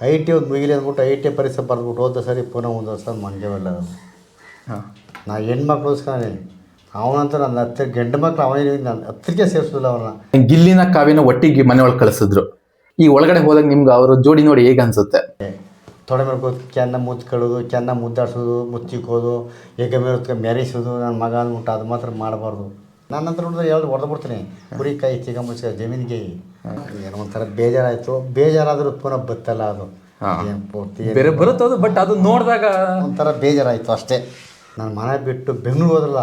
I T ಒಂದು ಮುಗಿಲಿ ಅಂದ್ಬಿಟ್ಟು I T ಪರೀಕ್ಷೆ ಬರೆದ್ಬಿಟ್ಟು ಹೋದ ಸರಿ ಪುನಃ ಒಂದು ವರ್ಷ ಮಂಜವೆಲ್ಲ ಹಾಂ. ನಾ ಹೆಣ್ಮಕ್ಳಿಸ್ಕೊಂಡೆ ಅವನಂತ ನನ್ನ ಹತ್ತಿರ ಗಂಡು ಮಕ್ಳು ಅವನೇ ನಾನು ಹತ್ತಿರಕ್ಕೆ ಸೇರಿಸಲಿಲ್ಲ ಅವನ್ನ ಗಿಲ್ಲಿನ ಕಾವಿನ ಒಟ್ಟಿಗೆ ಮನೆ ಒಳಗೆ ಕಳಿಸಿದ್ರು. ಈ ಒಳಗಡೆ ಹೋದಾಗ ನಿಮ್ಗೆ ಅವರು ಜೋಡಿ ನೋಡಿ ಹೇಗೆ ಅನಿಸುತ್ತೆ? ತೊಡೆ ಮೇಲೆ ಕೂತ್ ಕೆನ್ನ ಮುಚ್ಕೊಳ್ಳೋದು ಕೆನ್ನ ಮುದ್ದಾಡ್ಸೋದು ಮುಚ್ಚಿಕ್ಕೋದು ಏಕೆ ಮೇಲೆ ಮೆರೆಸೋದು ನನ್ನ ಮಗ ಅಂದ್ಬಿಟ್ಟು ಅದು ಮಾತ್ರ ಮಾಡಬಾರ್ದು. ನನ್ನ ಹತ್ರ ನೋಡಿದ್ರೆ ಎರಡು ಹೊಡೆದು ಬಿಡ್ತೀನಿ. ಕುರಿ ಕೈ ಮುಚ್ಚ ಜಮೀನಿಗೆ ಏನೋ ಒಂಥರ ಬೇಜಾರಾಯಿತು. ಬೇಜಾರಾದರೂ ಪುನಃ ಬತ್ತಲ್ಲ ಅದು. ಏನ್ ಪೂರ್ತಿ ಬೇರೆ ಬರುತ್ತದು ಬಟ್ ಅದು ನೋಡಿದಾಗ ಒಂಥರ ಬೇಜಾರಾಯಿತು ಅಷ್ಟೇ. ನಾನು ಮನೆ ಬಿಟ್ಟು ಬೆಂಗಳೂರು ಹೋದ್ರಲ್ಲ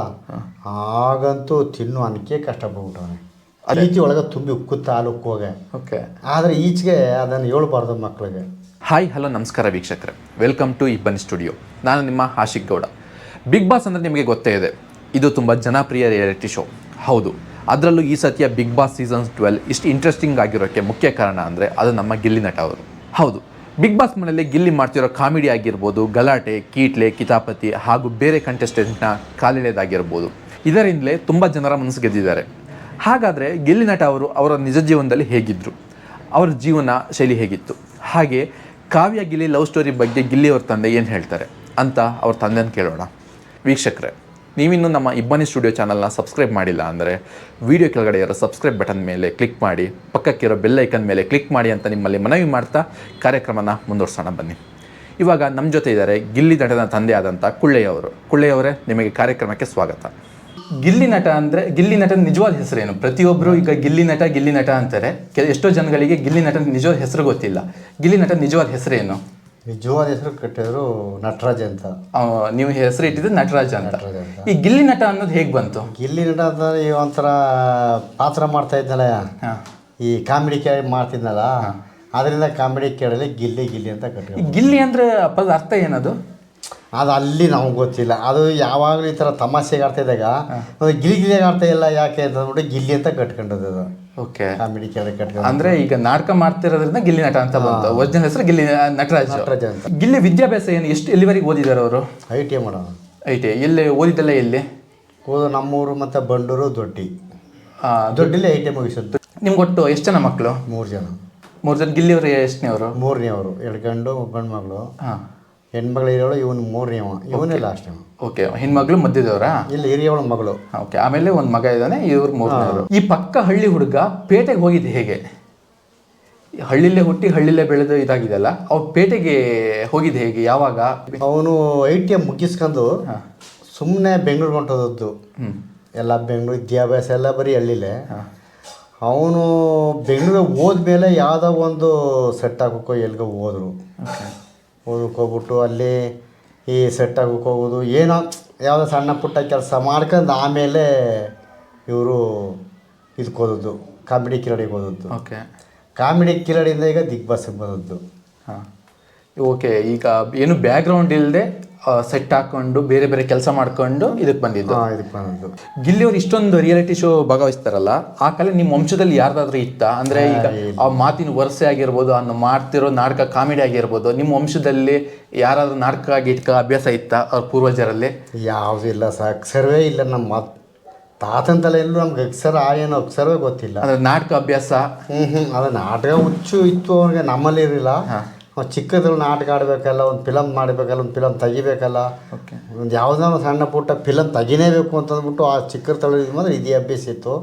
ಆಗಂತೂ ತಿನ್ನು ಅನ್ನಕ್ಕೆ ಕಷ್ಟ ಪಡ್ಬಿಟ್ಟವನೆ ರೀತಿ ಒಳಗೆ ತುಂಬಿ ಉಕ್ಕುತ್ತ ಹಾಲು ಉಕ್ಕುವಾಗ ಓಕೆ. ಆದರೆ ಈಚೆಗೆ ಅದನ್ನು ಹೇಳ್ಬಾರ್ದು ಮಕ್ಕಳಿಗೆ ಹಾಯ್ ಹಲೋ ನಮಸ್ಕಾರ ವೀಕ್ಷಕರೇ. ವೆಲ್ಕಮ್ ಟು ಇಬ್ಬನ್ ಸ್ಟುಡಿಯೋ ನಾನು ನಿಮ್ಮ ಆಶಿಕ್ ಗೌಡ. ಬಿಗ್ ಬಾಸ್ ಅಂದರೆ ನಿಮಗೆ ಗೊತ್ತೇ ಇದೆ. ಇದು ತುಂಬ ಜನಪ್ರಿಯ ರಿಯಾಲಿಟಿ ಶೋ ಹೌದು. ಅದರಲ್ಲೂ ಈ ಸತಿಯ ಬಿಗ್ ಬಾಸ್ ಸೀಸನ್ಸ್ ಟ್ವೆಲ್ ಇಷ್ಟು ಇಂಟ್ರೆಸ್ಟಿಂಗ್ ಆಗಿರೋಕ್ಕೆ ಮುಖ್ಯ ಕಾರಣ ಅಂದರೆ ಅದು ನಮ್ಮ ಗಿಲ್ಲಿ ನಟ ಅವರು. ಹೌದು. ಬಿಗ್ ಬಾಸ್ ಮನೆಯಲ್ಲಿ ಗಿಲ್ಲಿ ಮಾಡ್ತಿರೋ ಕಾಮಿಡಿ ಆಗಿರ್ಬೋದು, ಗಲಾಟೆ, ಕೀಟ್ಲೆ, ಕಿತಾಪತಿ ಹಾಗೂ ಬೇರೆ ಕಂಟೆಸ್ಟೆಂಟ್ನ ಕಾಲಿಳೆದಾಗಿರ್ಬೋದು. ಇದರಿಂದಲೇ ತುಂಬ ಜನರ ಮನಸ್ಸು ಗೆದ್ದಿದ್ದಾರೆ. ಹಾಗಾದರೆ ಗಿಲ್ಲಿ ನಟ ಅವರು ಅವರ ನಿಜ ಜೀವನದಲ್ಲಿ ಹೇಗಿದ್ದರು ಅವರ ಜೀವನ ಶೈಲಿ ಹೇಗಿತ್ತು? ಹಾಗೆ ಕಾವ್ಯ ಗಿಲ್ಲಿ ಲವ್ ಸ್ಟೋರಿ ಬಗ್ಗೆ ಗಿಲ್ಲಿ ಅವ್ರ ತಂದೆ ಏನು ಹೇಳ್ತಾರೆ? ಅಂತ ಅವ್ರ ತಂದೆನ ಕೇಳೋಣ. ವೀಕ್ಷಕರೇ ನೀವಿನ್ನೂ ನಮ್ಮ ಇಬ್ಬನಿ ಸ್ಟುಡಿಯೋ ಚಾನಲ್ನ ಸಬ್ಸ್ಕ್ರೈಬ್ ಮಾಡಿಲ್ಲ ಅಂದರೆ ವಿಡಿಯೋ ಕೆಳಗಡೆ ಇರೋ ಸಬ್ಸ್ಕ್ರೈಬ್ ಬಟನ್ ಮೇಲೆ ಕ್ಲಿಕ್ ಮಾಡಿ, ಪಕ್ಕಕ್ಕಿರೋ ಬೆಲ್ ಐಕನ್ ಮೇಲೆ ಕ್ಲಿಕ್ ಮಾಡಿ ಅಂತ ನಿಮ್ಮಲ್ಲಿ ಮನವಿ ಮಾಡ್ತಾ ಕಾರ್ಯಕ್ರಮನ ಮುಂದುವರ್ಸೋಣ ಬನ್ನಿ. ಇವಾಗ ನಮ್ಮ ಜೊತೆ ಇದ್ದಾರೆ ಗಿಲ್ಲಿ ನಟನ ತಂದೆ ಆದಂಥ ಕುಳ್ಳೆಯವರು. ಕುಳ್ಳೆಯವರೇ, ನಿಮಗೆ ಕಾರ್ಯಕ್ರಮಕ್ಕೆ ಸ್ವಾಗತ. ಗಿಲ್ಲಿ ನಟ ಅಂದರೆ, ಗಿಲ್ಲಿ ನಟನ ನಿಜವಾದ ಹೆಸರೇನು? ಪ್ರತಿಯೊಬ್ಬರು ಈಗ ಗಿಲ್ಲಿ ನಟ ಗಿಲ್ಲಿ ನಟ ಅಂತಾರೆ. ಎಷ್ಟೋ ಜನಗಳಿಗೆ ಗಿಲ್ಲಿ ನಟನ ನಿಜವಾದ ಹೆಸರು ಗೊತ್ತಿಲ್ಲ. ಗಿಲ್ಲಿ ನಟನ ನಿಜವಾದ ಹೆಸರೇನು? ನಿಜವಾದ ಹೆಸರು ಕಟ್ಟಿದ್ರು ನಟರಾಜ್ ಅಂತ. ನೀವು ಹೆಸರು ಇಟ್ಟಿದ್ದು ನಟರಾಜ್ ಅಂತ. ನಟರಾಜ್ ಅಂತ. ಈ ಗಿಲ್ಲಿ ನಟ ಅನ್ನೋದು ಹೇಗೆ ಬಂತು? ಗಿಲ್ಲಿ ನಟ ಅಂತ ಈ ಒಂಥರ ಪಾತ್ರ ಮಾಡ್ತಾ ಇದ್ನಲ್ಲ. ಹಾಂ. ಈ ಕಾಮಿಡಿ ಕೇಳಿ ಮಾಡ್ತಿದ್ನಲ್ಲ. ಅದರಿಂದ ಕಾಮಿಡಿ ಕೇಳಲಿ ಗಿಲ್ಲಿ ಗಿಲ್ಲಿ ಅಂತ ಕಟ್ಟಿದ್ರು. ಈ ಗಿಲ್ಲಿ ಅಂದ್ರೆ ಪದ ಅರ್ಥ ಏನದು? ಅದು ಅಲ್ಲಿ ನಮ್ಗೆ ಗೊತ್ತಿಲ್ಲ. ಅದು ಯಾವಾಗಲೂ ಈ ಥರ ತಮಾಷೆಗೆ ಆಡ್ತಾ ಇದ್ದಾಗ ಅದು ಗಿಲಿ ಆಡ್ತಾ ಇಲ್ಲ ಯಾಕೆ ಅಂತ ಅಂದ್ಬಿಟ್ಟು ಗಿಲ್ಲಿ ಅಂತ ಕಟ್ಕೊಂಡದ್ದು ಅದು ಓಕೆ ಕಾಮಿಡಿ ಅಂದ್ರೆ ಈಗ ನಾಟಕ ಮಾಡ್ತಿರೋದ್ರಿಂದ ಗಿಲ್ಲಿ ನಟ ಅಂತ ಬಂತು. ಒರಿಜಿನಲ್ ಹೆಸರು ಗಿಲ್ಲಿ ನಟರಾಜ್. ನಟರಾಜ್ ಅಂತ. ಗಿಲ್ಲಿ ವಿದ್ಯಾಭ್ಯಾಸ ಏನು? ಎಷ್ಟು ಎಲ್ಲಿವರೆಗೆ ಓದಿದ್ದಾರೆ ಅವರು? ಐ ಟಿ ಮಾಡೋಣ. ಐ ಟಿ ಎಲ್ಲಿ ಓದಿದ್ದೆಲ್ಲ ಎಲ್ಲಿ? ಹೋದ ನಮ್ಮೂರು ಮತ್ತೆ ಬಂಡೂರು ದೊಡ್ಡಿ. ಆ, ದೊಡ್ಡಿಲಿ ಐ ಟಿ ಐ ಮುಗಿಸಿದ್ದು ನಿಮ್ಗೆ ಒಟ್ಟು ಎಷ್ಟು ಜನ ಮಕ್ಕಳು ಮೂರು ಜನ. ಮೂರು ಜನ. ಗಿಲ್ಲಿ ಅವರು ಎಷ್ಟನೇ ಅವರು ಮೂರನೇ ಅವರು ಎರಡು ಗಂಡು ಒಬ್ಬ ಗಂಡು ಮಗಳು. ಹಾಂ. ಹೆಣ್ಮಗಳು ಇರೋಳು ಇವನು ಮೂರನೇ ಇವನೇ ಲಾಸ್ಟ್ ಟೈಮ್ ಓಕೆ ಹೆಣ್ಮಗಳು ಮಧ್ಯದವರಾ? ಇಲ್ಲಿ ಹಿರಿಯವಳ ಮಗಳು. ಓಕೆ ಆಮೇಲೆ ಒಂದು ಮಗ ಇದ್ದಾನೆ ಇವ್ರ ಮೂರನೇವರು ಈ ಪಕ್ಕ ಹಳ್ಳಿ ಹುಡುಗ ಪೇಟೆಗೆ ಹೋಗಿದ್ದು ಹೇಗೆ? ಹಳ್ಳಿಲೇ ಹುಟ್ಟಿ ಹಳ್ಳಿಲೇ ಬೆಳೆದು ಇದಾಗಿದೆಲ್ಲ ಅವ್ರು ಪೇಟೆಗೆ ಹೋಗಿದ್ದು ಹೇಗೆ ಯಾವಾಗ? ಅವನು ಐ ಟಿ ಐ ಮುಗಿಸ್ಕೊಂಡು ಸುಮ್ಮನೆ ಬೆಂಗಳೂರು ಹೊಂಟೋದದ್ದು. ಎಲ್ಲ ಬೆಂಗಳೂರು ವಿದ್ಯಾಭ್ಯಾಸ ಎಲ್ಲ ಬರೀ ಹಳ್ಳಿಲೇ. ಅವನು ಬೆಂಗಳೂರಿಗೆ ಹೋದ್ಮೇಲೆ ಯಾವುದೋ ಒಂದು ಸೆಟ್ ಹಾಕೋಕ್ಕೋ ಎಲ್ಗೋ ಹೋದರು. ಓದಕ್ಕೆ ಹೋಗ್ಬಿಟ್ಟು ಅಲ್ಲಿ ಈ ಸೆಟ್ ಆಗೋಕ್ಕೆ ಹೋಗೋದು. ಏನೋ ಯಾವುದೋ ಸಣ್ಣ ಪುಟ್ಟ ಕೆಲಸ ಮಾಡ್ಕೊಂಡು ಆಮೇಲೆ ಇವರು ಇದಕ್ಕೆ ಹೋದದ್ದು. ಕಾಮಿಡಿ ಕಿಲಾಡಿಗೆ ಹೋದದ್ದು. ಓಕೆ. ಕಾಮಿಡಿ ಕಿಲಾಡಿಯಿಂದ ಈಗ ದಿಗ್ ಬಾಸ್ಗೆ ಬಂದದ್ದು. ಹಾಂ. ಓಕೆ ಈಗ ಏನು ಬ್ಯಾಕ್ಗ್ರೌಂಡ್ ಇಲ್ಲದೆ ಸೆಟ್ ಹಾಕೊಂಡು ಬೇರೆ ಬೇರೆ ಕೆಲಸ ಮಾಡ್ಕೊಂಡು ಇದಕ್ಕೆ ಬಂದಿದ್ದು. ಗಿಲ್ಲಿ ಇದಕ್ಕೆ ಬಂದದ್ದು. ಗಿಲ್ಲಿಯವ್ರು ಇಷ್ಟೊಂದು ರಿಯಾಲಿಟಿ ಶೋ ಭಾಗವಹಿಸ್ತಾರಲ್ಲ ಆ ಕಾಲ ನಿಮ್ಮ ವಂಶದಲ್ಲಿ ಯಾರ್ದಾದ್ರೂ ಇತ್ತ? ಅಂದ್ರೆ ಈಗ ಆ ಮಾತಿನ ವರಸೆ ಆಗಿರ್ಬೋದು ಅನ್ನು ಮಾಡ್ತಿರೋ ನಾಟಕ ಕಾಮಿಡಿ ಆಗಿರ್ಬೋದು ನಿಮ್ಮ ವಂಶದಲ್ಲಿ ಯಾರಾದ್ರೂ ನಾಟಕ ಗೀಟಕ ಅಭ್ಯಾಸ ಇತ್ತ ಅವ್ರ ಪೂರ್ವಜರಲ್ಲಿ? ಯಾವುದೂ ಇಲ್ಲ ಸರ್ ಅಕ್ಷರವೇ ಇಲ್ಲ ನಮ್ಮ ಮಾತು ತಾತನ ತಲೆ ಎಲ್ಲೂ ನಮ್ಗೆ ಅಕ್ಷರ ಏನೋ ಅಕ್ಷರವೇ ಗೊತ್ತಿಲ್ಲ. ಅಂದ್ರೆ ನಾಟಕ ಅಭ್ಯಾಸ? ಹ್ಞೂ ಹ್ಞೂ ಅದು ನಾಟಕ ಹುಚ್ಚು ಇತ್ತು ಅವ್ರಿಗೆ ನಮ್ಮಲ್ಲಿ ಇರಲಿಲ್ಲ. ಅವ್ನು ಚಿಕ್ಕದ್ರಲ್ಲಿ ನಾಟಕ ಆಡಬೇಕಲ್ಲ ಒಂದು ಫಿಲಮ್ ಮಾಡಬೇಕಲ್ಲ ಒಂದು ಫಿಲಮ್ ತೆಗಿಬೇಕಲ್ಲ. ಓಕೆ ಒಂದು ಯಾವುದೋ ಒಂದು ಸಣ್ಣ ಪುಟ್ಟ ಫಿಲಮ್ ತೆಗಿನೇಬೇಕು ಅಂತಂದ್ಬಿಟ್ಟು ಆ ಚಿಕ್ಕ ಇದು ಮಾತ್ರ ಇದೇ ಅಭ್ಯಾಸ ಇತ್ತು.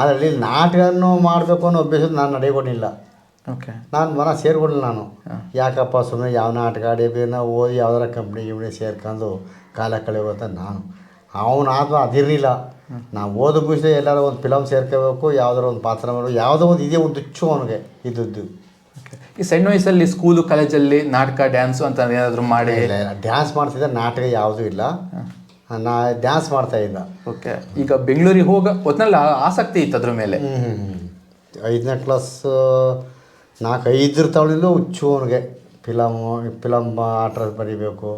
ಅದರಲ್ಲಿ ನಾಟಕವನ್ನು ಮಾಡಬೇಕು ಅನ್ನೋ ಅಭ್ಯಾಸ ನಾನು ನಡೆಯಕೊಂಡಿಲ್ಲ ಓಕೆ ನಾನು ಮನ ಸೇರ್ಕೊಂಡಿಲ್ಲ ನಾನು. ಯಾಕಪ್ಪ ಸುಮ್ಮನೆ ಯಾವ ನಾಟಕ ಆಡಿ ನಾವು ಓದಿ ಯಾವ್ದಾರ ಕಂಪ್ನಿ ಗಿಮ್ನಿ ಸೇರ್ಕೊಂಡು ಕಾಲ ಕಳೆಯೋದಂತ ನಾನು. ಅವನು ಆತ್ಮ ಅದಿರಲಿಲ್ಲ. ನಾವು ಓದ ಮುಗಿಸಿದ್ರೆ ಎಲ್ಲಾರು ಒಂದು ಫಿಲಮ್ ಸೇರ್ಕೋಬೇಕು ಯಾವ್ದಾರ ಒಂದು ಪಾತ್ರ ಮಾಡಬೇಕು ಯಾವುದೋ ಒಂದು ಇದೇ ಒಂದು ಹುಚ್ಚು ಅವನಿಗೆ ಇದ್ದದ್ದು. ಈ ಸಣ್ಣ ವಯಸ್ಸಲ್ಲಿ ಸ್ಕೂಲು ಕಾಲೇಜಲ್ಲಿ ನಾಟಕ ಡ್ಯಾನ್ಸು ಅಂತ ಏನಾದರೂ ಮಾಡಿ? ಇಲ್ಲ ಡ್ಯಾನ್ಸ್ ಮಾಡ್ತಿದ್ದೆ. ನಾಟಕ ಯಾವುದೂ ಇಲ್ಲ. ನಾ ಡ್ಯಾನ್ಸ್ ಮಾಡ್ತಾ ಇದ್ದ. ಓಕೆ ಈಗ ಬೆಂಗಳೂರಿಗೆ ಹೋಗ ಒಟ್ನಲ್ಲಿ ಆಸಕ್ತಿ ಇತ್ತು ಅದ್ರ ಮೇಲೆ? ಐದನೇ ಕ್ಲಾಸ್ ನಾಲ್ಕು ಐದರ ತವಳಿಂದ ಹುಚ್ಚು ಅವನಿಗೆ ಫಿಲಮು ಫಿಲಮ್ ಆಟ ಬರೀಬೇಕು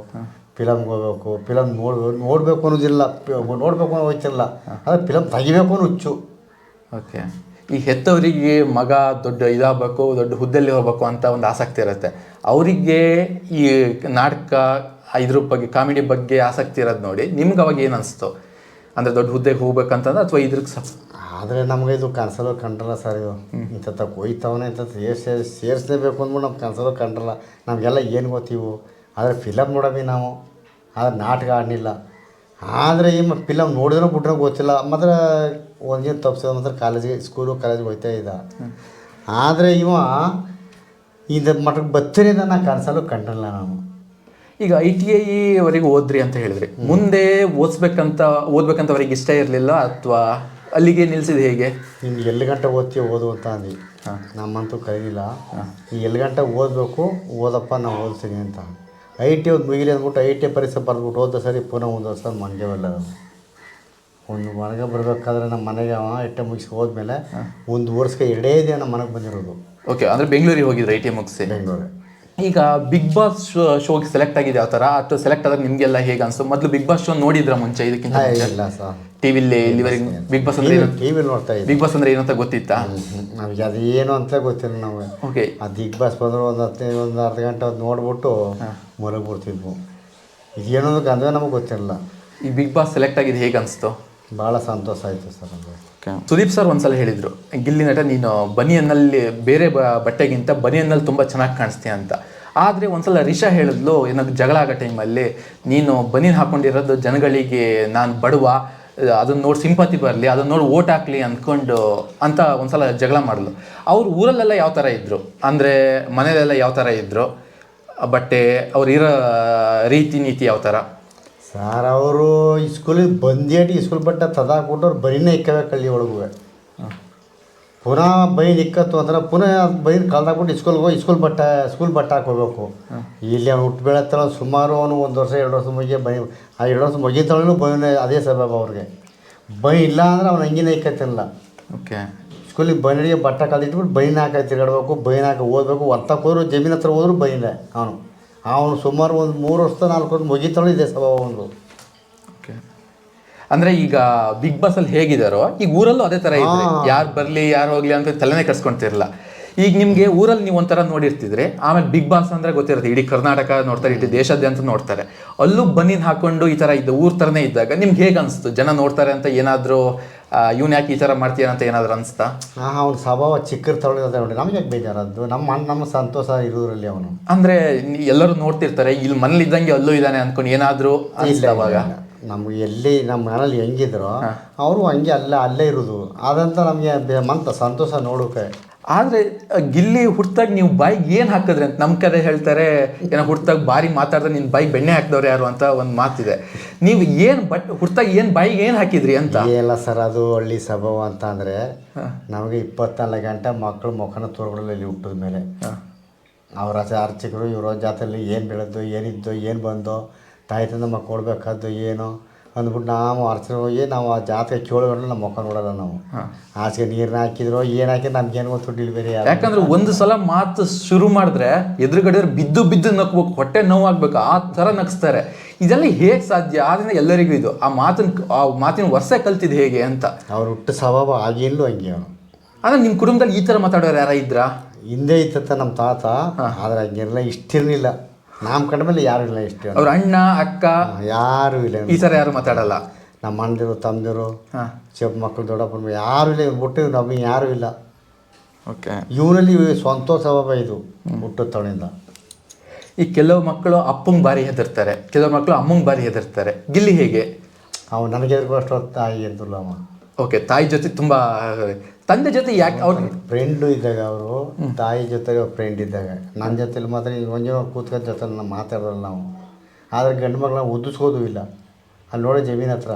ಫಿಲಮ್ಗೆ ಹೋಗ್ಬೇಕು ಫಿಲಮ್ ನೋಡ್ಬೇಕು ನೋಡಬೇಕು ಅನ್ನೋದಿಲ್ಲ. ನೋಡಬೇಕು ಅನ್ನೋ ಹೋಯ್ತಿಲ್ಲ ಅದೇ ಫಿಲಮ್ ತೆಗಿಬೇಕು ಅನ್ನೋ ಹುಚ್ಚು. ಓಕೆ ಈ ಹೆತ್ತವರಿಗೆ ಮಗ ದೊಡ್ಡ ಇದಾಗಬೇಕು ದೊಡ್ಡ ಹುದ್ದೆಯಲ್ಲಿ ಹೋಗಬೇಕು ಅಂತ ಒಂದು ಆಸಕ್ತಿ ಇರುತ್ತೆ. ಅವರಿಗೆ ಈ ನಾಟಕ ಇದ್ರ ಬಗ್ಗೆ ಕಾಮಿಡಿ ಬಗ್ಗೆ ಆಸಕ್ತಿ ಇರೋದು ನೋಡಿ ನಿಮ್ಗೆ ಅವಾಗ ಏನು ಅನಿಸ್ತು? ಅಂದರೆ ದೊಡ್ಡ ಹುದ್ದೆಗೆ ಹೋಗ್ಬೇಕಂತಂದ್ರೆ ಅಥವಾ ಇದ್ರಿಗೆ ಸ ಆದರೆ ನಮಗೆ ಇದು ಕನ್ಸಲು ಕಂಡ್ರಲ್ಲ ಸರ್ ಇದು ಇಂಥ ಹೋಯ್ತವನೇ ಇಂಥ ಸೇರ್ಸೇ ಸೇರಿಸಲೇಬೇಕು ಅಂದ್ಬಿಟ್ಟು ನಮ್ಗೆ ಕನ್ಸಲು ಕಂಡ್ರಲ್ಲ. ನಮಗೆಲ್ಲ ಏನು ಗೊತ್ತಿವು ಆದರೆ ಫಿಲಮ್ ನೋಡವಿ ನಾವು. ಆದರೆ ನಾಟಕ ಆಡಲಿಲ್ಲ. ಆದರೆ ಈ ಫಿಲಮ್ ನೋಡಿದ್ರೂ ಬಿಟ್ರೆ ಗೊತ್ತಿಲ್ಲ. ಮಾತ್ರ ಒಂದೇನು ತಪ್ಪಿಸಿದ ಮಾತ್ರ ಕಾಲೇಜಿಗೆ ಸ್ಕೂಲು ಕಾಲೇಜಿಗೆ ಹೋಗ್ತಾ ಇದ್ದ. ಆದರೆ ಇವ ಇದು ಮಟ್ಟಕ್ಕೆ ಬತ್ತರಿ ಅಂತ ನಾನು ಕನಸಲ್ಲೂ ಕಂಡಲ್ಲ ನಾನು. ಈಗ ಐ ಟಿ ಐವರೆಗೆ ವರೆಗೆ ಓದ್ರಿ ಅಂತ ಹೇಳಿದ್ರಿ. ಮುಂದೆ ಓದಿಸ್ಬೇಕಂತ ಓದ್ಬೇಕಂತ ಅವ್ರಿಗೆ ಇಷ್ಟ ಇರಲಿಲ್ಲ ಅಥವಾ ಅಲ್ಲಿಗೆ ನಿಲ್ಸಿದೆ ಹೇಗೆ? ನೀನು ಎಲ್ಲಿ ಗಂಟೆ ಓದ್ತೀಯ ಓದು ಅಂತ ಅಂದು. ನಮ್ಮಂತೂ ಕರೀಲಿಲ್ಲ. ನೀ ಎಲ್ಲಿ ಗಂಟೆ ಓದಬೇಕು ಓದಪ್ಪ ನಾವು ಓದ್ತೀನಿ ಅಂತ. ಐ ಟಿ ಒಂದು ಮುಗಿಲಿ ಅಂದ್ಬಿಟ್ಟು ಐ ಟಿ ಪರೀಕ್ಷೆ ಬರೆದ್ಬಿಟ್ಟು ಹೋದ ಸರಿ ಪುನಃ ಒಂದು ವರ್ಷ ಮನೆಗೆವಲ್ಲ ಒಂದು ಮನೆಗೆ ಬರಬೇಕಾದ್ರೆ ನಮ್ಮ ಮನೆಗೆ ಅವ ಐ ಟಿ ಮುಗಿಸಿ ಹೋದ್ಮೇಲೆ ಒಂದು ವರ್ಷಕ್ಕೆ ಎರಡೇ ದಿನ ನಮ್ಮ ಮನೆಗೆ ಬಂದಿರೋದು. ಓಕೆ ಅಂದರೆ ಬೆಂಗಳೂರಿಗೆ ಹೋಗಿದ್ರು ಐ ಟಿ ಮುಗಿಸಿ? ಬೆಂಗಳೂರು ಈಗ ಬಿಗ್ ಬಾಸ್ ಶೋ ಶೋಗೆ ಸೆಲೆಕ್ಟ್ ಆಗಿದೆ ಯಾವ ಥರ ಅಥವಾ ಸೆಲೆಕ್ಟ್ ಆದಾಗ ನಿಮಗೆಲ್ಲ ಹೇಗೆ ಅನಿಸ್ತು? ಮೊದಲು ಬಿಗ್ ಬಾಸ್ ಶೋ ನೋಡಿದ್ರ ಮುಂಚೆ ಇದಕ್ಕಿಂತ ಇಲ್ಲ ಸರ್. ಟಿವಿಲಿ ಇಲ್ಲಿವರೆಗೆ ಬಿಗ್ ಬಾಸ್ ಅಂದ್ರೆ ಏನು? ಟಿ ನೋಡ್ತಾ ಬಿಗ್ ಬಾಸ್ ಅಂದ್ರೆ ಏನು ಅಂತ ಗೊತ್ತಿತ್ತಾ? ನಮಗೆ ಅದು ಏನು ಅಂತ ಗೊತ್ತಿಲ್ಲ ನಾವು ಓಕೆ ಆ ಬಿಗ್ ಬಾಸ್ ಬಂದ್ರೆ ಒಂದು ಹತ್ತು ಒಂದು ಅರ್ಧ ಗಂಟೆ ಅದು ನೋಡ್ಬಿಟ್ಟು ಮಲಗಿ ಬಿಡ್ತಿದ್ವು. ಇದೇನೋ ಅಂದ್ರೆ ನಮಗೆ ಗೊತ್ತಿರಲಿಲ್ಲ ಈ ಬಿಗ್ ಬಾಸ್ ಸೆಲೆಕ್ಟ್ ಆಗಿದೆ ಹೇಗೆ ಅನಿಸ್ತು? ಭಾಳ ಸಂತೋಷ ಆಯಿತು ಸರ್ ಅದು ಸುದೀಪ್ ಸರ್ ಒಂದ್ಸಲ ಹೇಳಿದ್ರು ಗಿಲ್ಲಿ ನಟ ನೀನು ಬನಿಯನ್ನಲ್ಲಿ ಬೇರೆ ಬ- ಬಟ್ಟೆಗಿಂತ ಬನಿಯನ್ನಲ್ಲಿ ತುಂಬ ಚೆನ್ನಾಗಿ ಕಾಣಿಸ್ತೀಯ ಅಂತ. ಆದರೆ ಒಂದ್ಸಲ ರಿಷಾ ಹೇಳಿದ್ಲು ಏನಾದ್ರು ಜಗಳ ಆಗೋ ಟೈಮಲ್ಲಿ ನೀನು ಬನಿನ್ ಹಾಕೊಂಡಿರೋದು ಜನಗಳಿಗೆ ನಾನು ಬಡವ ಅದನ್ನ ನೋಡಿ ಸಿಂಪತಿ ಬರಲಿ, ಅದನ್ನ ನೋಡಿ ಓಟ್ ಹಾಕ್ಲಿ ಅಂದ್ಕೊಂಡು ಅಂತ ಒಂದ್ಸಲ ಜಗಳ ಮಾಡಲು. ಅವ್ರು ಊರಲ್ಲೆಲ್ಲ ಯಾವ ಥರ ಇದ್ದರು ಅಂದರೆ ಮನೆಯಲ್ಲೆಲ್ಲ ಯಾವ ಥರ ಇದ್ದರು ಬಟ್ಟೆ, ಅವ್ರು ಇರೋ ರೀತಿ ನೀತಿ ಯಾವ ಥರ ಸರ್, ಅವರು ಈ ಸ್ಕೂಲಿಗೆ ಬಂದೇಟಿ ಸ್ಕೂಲ್ ಬಟ್ಟೆ ತದಾಕ್ಬಿಟ್ಟು ಅವ್ರು ಬರೀನೇ ಇಕ್ಕಬೇಕು ಒಳಗೂ ಪುನಃ ಬೈನ್ ಇಕ್ಕತ್ತು ಅಂದ್ರೆ ಪುನಃ ಬೈನ್ ಕಳ್ದಾಕ್ಬಿಟ್ಟು ಸ್ಕೂಲ್ಗೆ ಹೋಗಿ ಸ್ಕೂಲ್ ಬಟ್ಟ ಸ್ಕೂಲ್ ಬಟ್ಟ ಹಾಕೋಬೇಕು. ಇಲ್ಲಿ ಅವ್ನು ಹುಟ್ಟು ಬೆಳೆತ್ತಲ್ಲ ಸುಮಾರು ಅವನು ಒಂದು ವರ್ಷ ಎರಡು ವರ್ಷ ಮುಗಿಯ ಬೈ ಆ ಎರಡು ವರ್ಷ ಮುಗಿತಾಳು ಬೈನ ಅದೇ ಸಬಾಬ ಅವ್ರಿಗೆ. ಬೈ ಇಲ್ಲ ಅಂದ್ರೆ ಅವ್ನು ಹಂಗಿನೇ ಇಕ್ಕತ್ತಿಲ್ಲ. ಓಕೆ. ಸ್ಕೂಲಿಗೆ ಬೈನಿಗೆ ಬಟ್ಟ ಕಲ್ದಿಟ್ಬಿಟ್ಟು ಬೈನ್ ಹಾಕಿ ತಿರುಗಾಡ್ಬೇಕು ಬೈನ್ ಹಾಕಿ ಓದಬೇಕು. ಹೊರ್ತಕ್ಕೆ ಹೋದ್ರು ಜಮೀನ್ ಹತ್ರ ಹೋದ್ರು ಬೈನೆ ಅವನು. ಅವನು ಸುಮಾರು ಒಂದು ಮೂರು ವರ್ಷ ನಾಲ್ಕು ವರ್ಷ ಮುಗಿತಾಳು ಇದೆ ಒಂದು ಓಕೆ ಅಂದ್ರೆ ಈಗ ಬಿಗ್ ಬಾಸ್ ಅಲ್ಲಿ ಹೇಗಿದಾರೋ ಈಗ ಊರಲ್ಲೂ ಅದೇ ತರ ಇದೆ ಯಾರು ಬರ್ಲಿ ಯಾರು ಹೋಗ್ಲಿ ಅಂತ ತಲೆನೇ ಕಟ್ಸ್ಕೊಂತಿರಲ್ಲ ಈಗ ನಿಮ್ಗೆ ಊರಲ್ಲಿ ನೀವು ಒಂಥರ ನೋಡಿರ್ತಿದ್ರೆ ಆಮೇಲೆ ಬಿಗ್ ಬಾಸ್ ಅಂದ್ರೆ ಗೊತ್ತಿರುತ್ತೆ ಇಡೀ ಕರ್ನಾಟಕ ನೋಡ್ತಾರೆ ಇಡೀ ದೇಶಾದ್ಯಂತ ನೋಡ್ತಾರೆ. ಅಲ್ಲೂ ಬನ್ನಿನ್ ಹಾಕೊಂಡು ಈ ತರ ಇದ್ದ ಊರ್ ತರನೇ ಇದ್ದಾಗ ನಿಮ್ಗೆ ಹೇಗೆ ಅನ್ಸ್ತು? ಜನ ನೋಡ್ತಾರೆ ಅಂತ ಏನಾದ್ರು ಇವ್ನು ಯಾಕೆ ಈ ತರ ಮಾಡ್ತೀಯ ಅಂತ ಏನಾದ್ರು ಅನ್ಸ್ತಾ? ಹಾಂ ಅವ್ನ ಸ್ವಭಾವ ಚಿಕ್ಕರ್ ತಗೊಳ್ಳೋದ ನೋಡಿ. ನಮ್ಗೆ ಯಾಕೆ ಬೇಜಾರದ್ದು? ನಮ್ಮ ನಮ್ಮ ಸಂತೋಷ ಇರೋದ್ರಲ್ಲಿ ಅವನು. ಅಂದ್ರೆ ಎಲ್ಲರೂ ನೋಡ್ತಿರ್ತಾರೆ ಇಲ್ಲಿ ಮನೇಲಿ ಇದ್ದಂಗೆ ಅಲ್ಲೂ ಇದ್ದಾನೆ ಅನ್ಕೊಂಡು ಏನಾದ್ರು ಅವಾಗ? ನಮ್ಗೆ ಎಲ್ಲಿ ನಮ್ಮ ಮನೇಲಿ ಹೆಂಗಿದ್ರು ಅವರು ಹಂಗೆ ಅಲ್ಲೇ ಅಲ್ಲೇ ಇರೋದು. ಅದಂತ ನಮಗೆ ಮಂತ ಸಂತೋಷ ನೋಡೋಕೆ ಆದರೆ ಗಿಲ್ಲಿ ಹುಡ್ತಾಗ ನೀವು ಬಾಯಿಗೆ ಏನು ಹಾಕಿದ್ರಿ ಅಂತ ನಮ್ಮ ಕಡೆ ಹೇಳ್ತಾರೆ. ಏನೋ ಹುಡ್ತಾಗ ಬಾರಿ ಮಾತಾಡಿದ್ರೆ ನಿನ್ನ ಬಾಯಿ ಬೆಣ್ಣೆ ಹಾಕಿದವ್ರು ಯಾರು ಅಂತ ಒಂದು ಮಾತಿದೆ. ನೀವು ಏನು ಬಟ್ ಹುಡ್ತಾಗ ಏನು ಬಾಯಿಗೆ ಏನು ಹಾಕಿದ್ರಿ ಅಂತ? ಎಲ್ಲ ಸರ್ ಅದು ಹಳ್ಳಿ ಸ್ವಭಾವ ಅಂತ ಅಂದರೆ ನಮಗೆ ಇಪ್ಪತ್ನಾಲ್ಕು ಗಂಟೆ ಮಕ್ಕಳು ಮುಖನ ತೋರ್ಕೊಳ್ಳಲ್ಲ ಇಲ್ಲಿ ಹುಟ್ಟಿದ ಮೇಲೆ. ಅವರ ಅರ್ಚಕರು ಇವರ ಜಾತ್ರೆಯಲ್ಲಿ ಏನು ಬೆಳೆದು ಏನಿದ್ದು ಏನು ಬಂದು ತಾಯಿ ತಂದೆ ಮಕ್ಕಳು ಕೊಡಬೇಕಾದ್ದು ಏನು ಅಂದ್ಬಿಟ್ಟು ನಾವು ಅರ್ಚನೆ ಹೋಗಿ ನಾವು ಆ ಜಾತ್ರೆ ಕೇಳೋಣ ನಮ್ಮ ಮುಖ ನೋಡಲ್ಲ ನಾವು. ಆಚೆಗೆ ನೀರನ್ನ ಹಾಕಿದ್ರು ಏನು ಹಾಕಿದ್ರು ನಮ್ಗೇನು ಗೊತ್ತು ಡಿಲಿವರಿ ಯಾಕಂದ್ರೆ ಒಂದು ಸಲ ಮಾತು ಶುರು ಮಾಡಿದ್ರೆ ಎದುರುಗಡೆ ಬಿದ್ದು ಬಿದ್ದು ನಕ್ಬೇಕು ಹೊಟ್ಟೆ ನೋವಾಗಬೇಕು ಆ ಥರ ನಗಿಸ್ತಾರೆ. ಇದೆಲ್ಲ ಹೇಗೆ ಸಾಧ್ಯ? ಆದ್ರಿಂದ ಎಲ್ಲರಿಗೂ ಇದು ಆ ಮಾತಿನ ಆ ಮಾತಿನ ವರ್ಷ ಕಲ್ತಿದ್ದು ಹೇಗೆ ಅಂತ. ಅವ್ರು ಹುಟ್ಟು ಸ್ವಭಾವ ಆಗಿಲ್ಲೂ ಹಂಗೆ ಅವನು. ಅಂದ್ರೆ ನಿಮ್ಮ ಕುಟುಂಬದಲ್ಲಿ ಈ ಥರ ಮಾತಾಡೋರು ಯಾರ ಇದ್ರಾ? ಹಿಂದೆ ಇತ್ತತ್ತ ನಮ್ಮ ತಾತ ಆದರೆ ಹಂಗಿರಲಿಲ್ಲ ಇಷ್ಟಿರಲಿಲ್ಲ. ನಮ್ಮ ಕಡೆ ಮೇಲೆ ಯಾರು ಇಲ್ಲ ಇಷ್ಟೇ ಅವ್ರ ಅಣ್ಣ ಅಕ್ಕ ಯಾರು ಇಲ್ಲ ಈ ಥರ ಯಾರು ಮಾತಾಡಲ್ಲ. ನಮ್ಮ ಅಣ್ಣದಿರು ತಂದಿರು ಚಿಕ್ಕ ಮಕ್ಕಳು ದೊಡ್ಡಪ್ಪನ ಯಾರು ಇಲ್ಲ ಬಿಟ್ಟು ನಮಗೆ ಯಾರು ಇಲ್ಲ. ಓಕೆ. ಇವರಲ್ಲಿ ಸಂತೋಷ ಸ್ವಭಾವ ಇದು ಹುಟ್ಟು ತಳಿಂದ ಈ ಕೆಲವು ಮಕ್ಕಳು ಅಪ್ಪಂಗೆ ಭಾರಿ ಹೆದರ್ತಾರೆ. ಕೆಲವು ಮಕ್ಕಳು ಅಮ್ಮಂಗೆ ಭಾರಿ ಹೆದರ್ತಾರೆ. ಗಿಲ್ಲಿ ಹೇಗೆ? ಅವ್ನು ನನಗೆ ಎದುರುಗಷ್ಟು ತಾಯಿ ಎದ್ದಿಲ್ಲ ಅವ. ಓಕೆ ತಾಯಿ ಜೊತೆ ತುಂಬ ತಂದೆ ಜೊತೆ ಯಾಕೆ ಅವ್ರು ಫ್ರೆಂಡು ಇದ್ದಾಗ ಅವರು ತಾಯಿ ಜೊತೆಗೆ ಫ್ರೆಂಡ್ ಇದ್ದಾಗ. ನನ್ನ ಜೊತೆಲಿ ಮಾತ್ರ ಈಗ ಒಂಜನ ಕೂತ್ಕೊಂಡ ಜೊತೆ ನಾವು ಮಾತಾಡೋಲ್ಲ ನಾವು. ಆದರೆ ಗಂಡು ಮಕ್ಳನ್ನ ಉದ್ದಿಸ್ಕೋದು ಇಲ್ಲ. ಅಲ್ಲಿ ನೋಡೋ ಜಮೀನ್ ಹತ್ರ.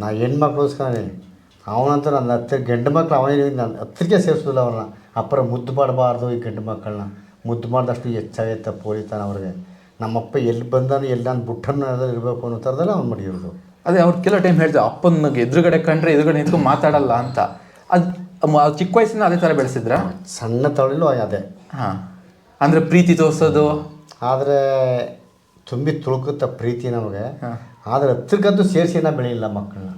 ನಾ ಹೆಣ್ಮಕ್ಳಿಸ್ಕೊಂಡೆ ಅವನಂತ ನನ್ನ ಹತ್ತಿರ ಗಂಡು ಮಕ್ಳು ಅವನೇ ನನ್ನ ಹತ್ತಿರಕ್ಕೆ ಸೇರಿಸೋದಿಲ್ಲ ಅವ್ರನ್ನ. ಅಪ್ಪರ ಮುದ್ದು ಮಾಡಬಾರ್ದು ಈ ಗಂಡು ಮಕ್ಕಳನ್ನ ಮುದ್ದು ಮಾಡಿದಷ್ಟು ಹೆಚ್ಚಾಗೈತೆ ಪೋಲಿತಾನ ಅವ್ರಿಗೆ. ನಮ್ಮಪ್ಪ ಎಲ್ಲಿ ಬಂದಾನು ಎಲ್ಲಿ ಬುಟ್ಟನ್ನ ಬುಟ್ಟನ್ನು ಇರಬೇಕು ಅನ್ನೋ ಥರದಲ್ಲ ಅವ್ನು ಮಡಿಯೋದು. ಅದೇ ಅವ್ರು ಕೆಲವು ಟೈಮ್ ಹೇಳ್ತಾರೆ ಅಪ್ಪನಿಗೆ ಎದುರುಗಡೆ ಕಂಡ್ರೆ ಎದುರುಗಡೆ ನಿಂತು ಮಾತಾಡಲ್ಲ ಅಂತ. ಅದು ಚಿಕ್ಕ ವಯಸ್ಸಿನ ಅದೇ ಥರ ಬೆಳೆಸಿದ್ರ? ಸಣ್ಣ ತಳಿಲು ಅದೇ. ಹಾಂ. ಅಂದರೆ ಪ್ರೀತಿ ತೋರಿಸೋದು? ಆದರೆ ತುಂಬಿ ತುಳುಕುತ್ತ ಪ್ರೀತಿ ನಮಗೆ. ಆದರೆ ಹತ್ತಿರಕ್ಕಂತೂ ಸೇರಿಸಿ ನಾ ಬೆಳೆಯಿಲ್ಲ ಮಕ್ಕಳನ್ನ.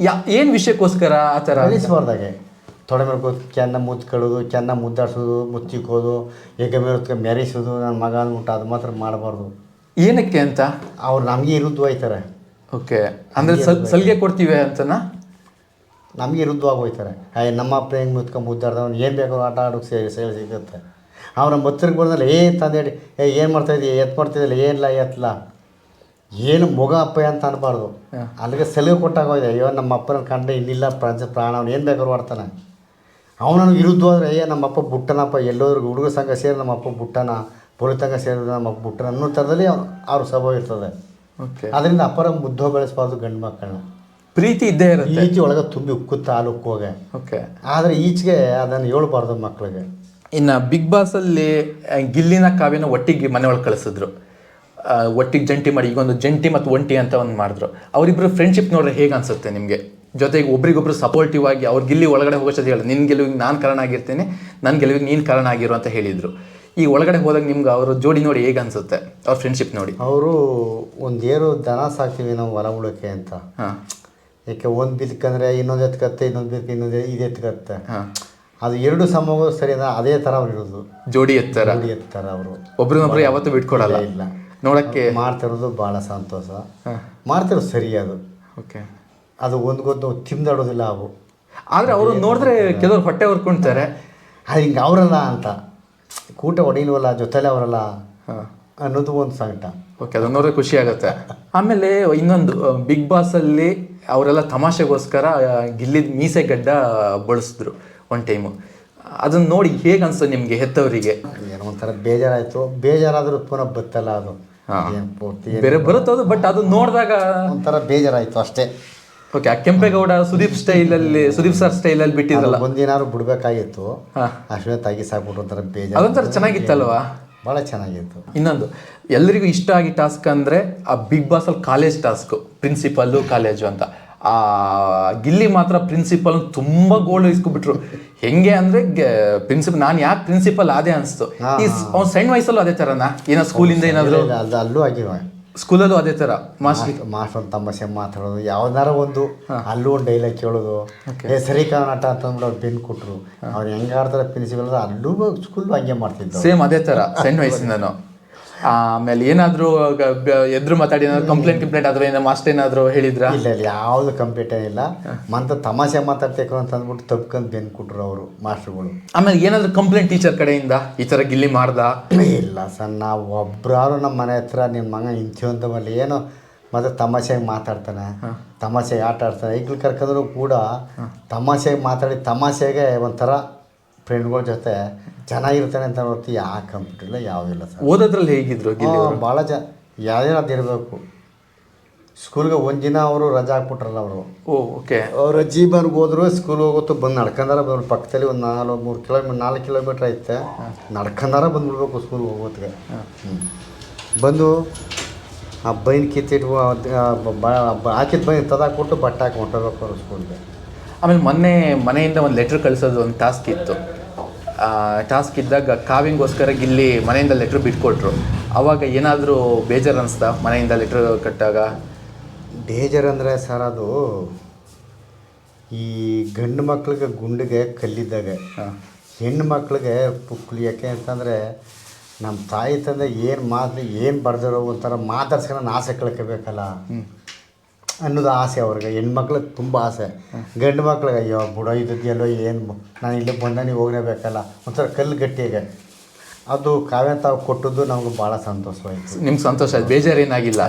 ಯಾ ಏನು ವಿಷಯಕ್ಕೋಸ್ಕರ ಆ ಥರ ಬೆಳೆಸಬಾರ್ದಾಗೆ. ತೊಡೆ ಮೇಲೆ ಕೂತು ಚೆನ್ನ ಮುತ್ಕೊಳ್ಳೋದು ಚೆನ್ನ ಮುದ್ದಾಡ್ಸೋದು ಮುಚ್ಚಿಕ್ಕೋದು ಏಕ ಮೇಲೆ ಮೆರೆಸೋದು ನನ್ನ ಮಗ ಅಂದ್ಬಿಟ್ಟು ಅದು ಮಾತ್ರ ಮಾಡಬಾರ್ದು. ಏನಕ್ಕೆ ಅಂತ? ಅವ್ರು ನಮಗೆ ಇರುದ್ದು ಹೋಯ್ತಾರೆ ಓಕೆ. ಅಂದರೆ ಸಲಿಗೆ ಸಲ್ಗೆ ಕೊಡ್ತೀವಿ ಅಂತನಾ? ನಮಗೆ ವಿರುದ್ಧವಾಗಿ ಹೋಗ್ತಾರೆ ಅಯ್ಯ ನಮ್ಮ ಅಪ್ಪ ಹೆಂಗೆ ಮುತ್ಕೊಂಡು ಮುದ್ದಾಡ್ದವ್ನು ಏನು ಬೇಕೋ ಆಟ ಆಡೋಕೆ ಸೇರಿ ಸೇರಿ ಸಿಗುತ್ತೆ. ಅವ್ರ ಮತ್ತರಿಗೆ ಬಂದಲ್ಲ ಏ ತಂದೇಳಿ ಏ ಏನು ಮಾಡ್ತಾಯಿದ್ದೀಯ ಎತ್ತು ಮಾಡ್ತಿದ್ದಿಲ್ಲ ಏನಿಲ್ಲ ಎತ್ತಲ್ಲ ಏನು ಮೊಗ ಅಪ್ಪ ಅಂತ ಅನ್ಬಾರ್ದು. ಅಲ್ಲಿಗೆ ಸಲಿಗೆ ಕೊಟ್ಟಾಗ ಹೋಗಿದೆ ಅಯ್ಯೋ ನಮ್ಮ ಅಪ್ಪನ ಕಂಡ್ರೆ ಇನ್ನಿಲ್ಲ ಪ್ರಾಣ ಪ್ರಾಣ ಅವ್ನು ಏನು ಬೇಕಾದ್ರೂ ಮಾಡ್ತಾನೆ. ಅವನನ್ನು ವಿರುದ್ಧ ಹೋದ್ರೆ ಅಯ್ಯ ನಮ್ಮ ಅಪ್ಪ ಬುಟ್ಟನಪ್ಪ ಎಲ್ಲೋದ್ರೂ ಹುಡುಗ ಸಂಘ ಸೇರಿ ನಮ್ಮ ಅಪ್ಪ ಬುಟ್ಟನ ಪೊಲಿತಂಗ ಸೇರಿದ್ರೆ ನಮ್ಮ ಅಪ್ಪ ಬುಟ್ಟನ ಅನ್ನೋ ಥರದಲ್ಲಿ ಅವ್ನು ಅವ್ರ ಸ್ವಭಾವ ಇರ್ತದೆ. ಅದರಿಂದ ಅಪರ ಮುದ್ದೋ ಬೆಳೆಸಬಾರ್ದು ಗಂಡು ಮಕ್ಕಳನ್ನ. ಪ್ರೀತಿ ಇದ್ದೇ ಇರುತ್ತೆ. ಈಚೆ ಒಳಗೆ ತುಂಬಿ ಉಕ್ಕುತ್ತ ಹಾಲು ಹೋಗ. ಓಕೆ ಆದರೆ ಈಚೆಗೆ ಅದನ್ನು ಹೇಳ್ಬಾರ್ದು ಮಕ್ಕಳಿಗೆ ಇನ್ನು ಬಿಗ್ ಬಾಸಲ್ಲಿ ಗಿಲ್ಲಿನ ಕಾವ್ಯನ ಒಟ್ಟಿಗೆ ಮನೆ ಒಳಗೆ ಕಳಿಸಿದ್ರು ಒಟ್ಟಿಗೆ ಜಂಟಿ ಮಾಡಿ ಈಗ ಒಂದು ಜಂಟಿ ಮತ್ತು ಒಂಟಿ ಅಂತ ಒಂದು ಮಾಡಿದ್ರು. ಅವರಿಬ್ಬರು ಫ್ರೆಂಡ್ಶಿಪ್ ನೋಡ್ರೆ ಹೇಗೆ ಅನ್ಸುತ್ತೆ ನಿಮಗೆ? ಜೊತೆಗೆ ಒಬ್ರಿಗೊಬ್ರು ಸಪೋರ್ಟಿವ್ ಆಗಿ ಅವ್ರು ಗಿಲ್ಲಿ ಒಳಗಡೆ ಹೋಗೋಷ್ಟು ಹೇಳಿ ನಿನ್ನ ಗೆಲುವಿಗೆ ನಾನು ಕಾರಣ ಆಗಿರ್ತೇನೆ ನನ್ನ ಗೆಲುವಿಗೆ ನೀನು ಕಾರಣ ಆಗಿರು ಅಂತ ಹೇಳಿದರು. ಈ ಒಳಗಡೆ ಹೋದಾಗ ನಿಮ್ಗೆ ಅವ್ರ ಜೋಡಿ ನೋಡಿ ಹೇಗೆ ಅನ್ಸುತ್ತೆ? ಅವ್ರ ಫ್ರೆಂಡ್ಶಿಪ್ ನೋಡಿ. ಅವರು ಒಂದು ಏರು ದನ ಸಾಕ್ತೀವಿ ನಾವು ಹೊಲ ಉಳಕ್ಕೆ ಅಂತ. ಯಾಕೆ ಒಂದು ಬಿದ್ಕಂದ್ರೆ ಇನ್ನೊಂದು ಎತ್ಕತ್ತೆ ಇನ್ನೊಂದು ಬಿದ್ಕ ಇನ್ನೊಂದು ಇದು ಎತ್ಕತ್ತೆ ಅದು ಎರಡು ಸಮಗೂ ಸರಿ ಅದೇ ಥರ ಅವ್ರು ಇರೋದು. ಜೋಡಿ ಎತ್ತರ? ಜೋಡಿ ಎತ್ತಾರ ಅವರು. ಒಬ್ರನ್ನೊಬ್ರು ಯಾವತ್ತೂ ಬಿಟ್ಕೊಡಲ್ಲ? ಇಲ್ಲ ನೋಡಕ್ಕೆ ಮಾಡ್ತಿರೋದು ಭಾಳ ಸಂತೋಷ. ಮಾಡ್ತಿರೋದು ಸರಿ ಅದು. ಓಕೆ. ಅದು ಒಂದು ಗೊತ್ತು ತಿಂದಾಡೋದಿಲ್ಲ ಅವು. ಆದರೆ ಅವರು ನೋಡಿದ್ರೆ ಕೆಲವ್ರು ಹೊಟ್ಟೆ ಹೊರ್ಕೊಳ್ತಾರೆ ಅದು ಹಿಂಗೆ ಅವರಲ್ಲ ಅಂತ. ಕೂಟ ಹೊಡೆಯಲ್ವಲ್ಲ ಜೊತೆಲೆ ಅವರಲ್ಲ ಹಾಂ. ಅನ್ನೋದು ಒಂದು ಸಂಕಟ. ಓಕೆ ಅದನ್ನ ನೋಡಿದ್ರೆ ಖುಷಿ ಆಗುತ್ತೆ. ಆಮೇಲೆ ಇನ್ನೊಂದು ಬಿಗ್ ಬಾಸಲ್ಲಿ ಅಲ್ಲಿ ಅವರೆಲ್ಲ ತಮಾಷೆಗೋಸ್ಕರ ಗಿಲ್ಲಿದ ಮೀಸೆ ಗಡ್ಡ ಬಳಸಿದ್ರು ಒನ್ ಟೈಮು ಅದನ್ನ ನೋಡಿ ಹೇಗೆ ಅನ್ಸ್ತದೆ ನಿಮಗೆ ಹೆತ್ತವರಿಗೆ? ಏನೋ ಒಂಥರ ಬೇಜಾರಾಯಿತು. ಬೇಜಾರಾದರೂ ಪುನಃ ಬತ್ತಲ್ಲ ಅದು. ಪೂರ್ತಿ ಬೇರೆ ಬರುತ್ತದು ಬಟ್ ಅದು ನೋಡಿದಾಗ ಒಂಥರ ಬೇಜಾರಾಯಿತು ಅಷ್ಟೇ. ಓಕೆ ಆ ಕೆಂಪೇಗೌಡ ಸುದೀಪ್ ಸ್ಟೈಲಲ್ಲಿ ಸುದೀಪ್ ಸರ್ ಸ್ಟೈಲಲ್ಲಿ ಬಿಟ್ಟಿದ್ರಲ್ಲ ಒಂದೇನಾದ್ರು ಬಿಡ್ಬೇಕಾಗಿತ್ತು. ಅಶ್ವೇತ್ ಆಗಿ ಸಾಕ್ಬಿಟ್ಟು ಒಂಥರ ಬೇಜಾರು ಅದೊಂಥರ ಚೆನ್ನಾಗಿತ್ತಲ್ವಾ? ಭಾಳ ಚೆನ್ನಾಗಿತ್ತು. ಇನ್ನೊಂದು ಎಲ್ಲರಿಗೂ ಇಷ್ಟ ಆಗಿ ಟಾಸ್ಕ್ ಅಂದರೆ ಆ ಬಿಗ್ ಬಾಸ್ ಅಲ್ಲಿ ಕಾಲೇಜ್ ಟಾಸ್ಕ್ ಪ್ರಿನ್ಸಿಪಲ್ಲು ಕಾಲೇಜು ಅಂತ. ಆ ಗಿಲ್ಲಿ ಮಾತ್ರ ಪ್ರಿನ್ಸಿಪಲ್ ತುಂಬ ಗೋಲ್ಡ್ ಇಸ್ಕೊಬಿಟ್ರು. ಹೆಂಗೆ ಅಂದ್ರೆ ಪ್ರಿನ್ಸಿಪಲ್ ನಾನು ಯಾಕೆ ಪ್ರಿನ್ಸಿಪಲ್ ಅದೇ ಅನಿಸ್ತು. ಈ ಅವ್ನು ಸಣ್ಣ ವಯಸ್ಸಲ್ಲೂ ಅದೇ ತರನಾ? ಏನೋ ಸ್ಕೂಲಿಂದ ಏನಾದರೂ? ಅಲ್ಲೂ ಆಗಿವ. ಸ್ಕೂಲಲ್ಲೂ ಅದೇ ಥರ ಮಾಸ್ಟರ್ ಮಾಸ್ಟರ್ ತಮಾಷೆ ಮಾತಾಡೋದು. ಯಾವ್ದಾರ ಒಂದು ಅಲ್ಲೂ ಒಂದು ಡೈಲಾಗ್ ಕೇಳೋದು. ಏ ಸರಿ ಕರ್ನಾಟಕ ಅಂತಂದ್ಬಿಟ್ಟು ಅವ್ರು ಬೆನ್ ಕೊಟ್ಟರು ಅವ್ರು ಹೆಂಗೆ ಆಡ್ತಾರೆ ಪ್ರಿನ್ಸಿಪಲ್ ಅಲ್ಲೂ ಸ್ಕೂಲ್ ಹಂಗೆ ಮಾಡ್ತಿದ್ದೆ ಸೇಮ್ ಅದೇ ಥರ ಸಣ್ಣ ವಯಸ್ಸಿಂದನು. ಆಮೇಲೆ ಏನಾದರೂ ಎದ್ರು ಮಾತಾಡಿ ಏನಾದ್ರು ಕಂಪ್ಲೇಂಟ್ ಕಂಪ್ಲೇಂಟ್ ಆದ್ರೆ ಏನೋ ಮಾಸ್ಟರ್ ಏನಾದರೂ ಹೇಳಿದ್ರ? ಇಲ್ಲ ಇಲ್ಲ ಯಾವುದು ಕಂಪ್ಲೇಂಟ್ ಇಲ್ಲ. ಮಂತ ತಮಾಷೆ ಮಾತಾಡ್ತೇಕು ಅಂತ ಅಂದ್ಬಿಟ್ಟು ತಪ್ಕೊಂಡು ಬೆನ್ ಕೊಟ್ರು ಅವರು ಮಾಸ್ಟರ್ಗಳು. ಆಮೇಲೆ ಏನಾದರೂ ಕಂಪ್ಲೇಂಟ್ ಟೀಚರ್ ಕಡೆಯಿಂದ? ಈ ಥರ ಗಿಲ್ಲಿ ಮಾಡ್ದ? ಇಲ್ಲ ಸರ್ ನಾವು ಒಬ್ಬರಾರು ನಮ್ಮ ಮನೆ ಹತ್ರ ನಿಮ್ಮ ಮಗ ಇಂಥವು ಅಂತ ಬರಲಿ ಏನೋ ಮತ್ತೆ ತಮಾಷೆಗೆ ಮಾತಾಡ್ತಾನೆ ತಮಾಷೆಗೆ ಆಟ ಆಡ್ತಾನೆ ಈಗಲೂ ಕರ್ಕೊಂಡ್ರು ಕೂಡ ತಮಾಷೆಗೆ ಮಾತಾಡಿ ತಮಾಷೆಗೆ ಒಂಥರ ಫ್ರೆಂಡ್ಗಳ ಜೊತೆ ಚೆನ್ನಾಗಿರ್ತಾನೆ ಅಂತ ಹೊರತು ಯಾವ ಕಂಪ್ಯೂಟರ್ ಇಲ್ಲ ಯಾವುದಿಲ್ಲ ಸರ್. ಓದೋದ್ರಲ್ಲಿ ಹೇಗಿದ್ರು ಗಿಲ್ಲಿ ಭಾಳ ಜ ಅದಿರಬೇಕು ಸ್ಕೂಲ್ಗೆ ಒಂದು ದಿನ ಅವರು ರಜಾ ಹಾಕ್ಬಿಟ್ರಲ್ಲ ಅವರು. Oh okay. ಅವ್ರ ಜೀವನ್ಗೆ ಹೋದ್ರು ಸ್ಕೂಲ್ ಹೋಗುತ್ತೋ ಬಂದು ನಡ್ಕೊಂಡಾರ ಬಂದ್ರು ಪಕ್ಕದಲ್ಲಿ ಒಂದು ನಾಲ್ಕು ಮೂರು ಕಿಲೋಮೀಟರ್ ನಾಲ್ಕು ಕಿಲೋಮೀಟ್ರ್ ಐತೆ. ನಡ್ಕಂದಾರ ಬಂದ್ಬಿಡ್ಬೇಕು ಸ್ಕೂಲ್ಗೆ ಹೋಗೋತ್ಗೆ. ಹ್ಞೂ ಬಂದು ಆ ಬೈನ್ ಕಿತ್ತಿಟ್ಟು ಹಾಕಿದ ಬೈನ್ ಕೊಟ್ಟು ಬಟ್ಟೆ ಹಾಕಿ ಹೊಂಟೋಗ್ಬೇಕು ಅವ್ರು ಸ್ಕೂಲ್ಗೆ ಆಮೇಲೆ ಮೊನ್ನೆ ಮನೆಯಿಂದ ಒಂದು ಲೆಟ್ರ್ ಕಳಿಸೋದು ಒಂದು ಟಾಸ್ಕ್ ಇತ್ತು. ಟಾಸ್ಕ್ ಇದ್ದಾಗ ಕಾವಿಂಗೋಸ್ಕರ ಇಲ್ಲಿ ಮನೆಯಿಂದ ಲೆಟ್ರ್ ಬಿಟ್ಕೊಟ್ರು. ಅವಾಗ ಏನಾದರೂ ಬೇಜಾರು ಅನಿಸ್ತಾ ಮನೆಯಿಂದ ಲೆಟ್ರ್ ಕಟ್ಟಾಗ? ಡೇಜರ್ ಅಂದರೆ ಸರ್ ಅದು ಈ ಗಂಡು ಮಕ್ಳಿಗೆ ಗುಂಡಿಗೆ ಕಲ್ಲಿದ್ದಾಗ. ಹೆಣ್ಣು ಮಕ್ಳಿಗೆ ಪುಕ್ಲಿ ಯಾಕೆ ಅಂತಂದರೆ ನಮ್ಮ ತಾಯಿ ತಂದೆ ಏನು ಮಾತು ಏನು ಬರ್ದಿರೋ ಒಂಥರ ಮಾತಾಡ್ಸ್ಕೊಂಡು ಆಸೆ ಕಳ್ಕೋಬೇಕಲ್ಲ. ಅನ್ನೋದು ಆಸೆ ಅವ್ರಿಗೆ. ಹೆಣ್ಮಕ್ಳಿಗೆ ತುಂಬ ಆಸೆ. ಗಂಡು ಮಕ್ಳಿಗೆ ಅಯ್ಯೋ ಬುಡೋ ಇದ್ದೆಲ್ಲೋ ಏನು? ನಾನು ಇಲ್ಲಿ ಬಂದ ನೀವು ಹೋಗಲೇಬೇಕಲ್ಲ ಒಂಥರ ಕಲ್ಲು ಗಟ್ಟಿಯಾಗೆ. ಅದು ಕಾವ್ಯ ತಾವು ಕೊಟ್ಟದ್ದು ನಮ್ಗೆ ಭಾಳ ಸಂತೋಷವಾಯಿತು. ನಿಮ್ಗೆ ಸಂತೋಷ ಆಯ್ತು. ಬೇಜಾರೇನಾಗಿಲ್ಲ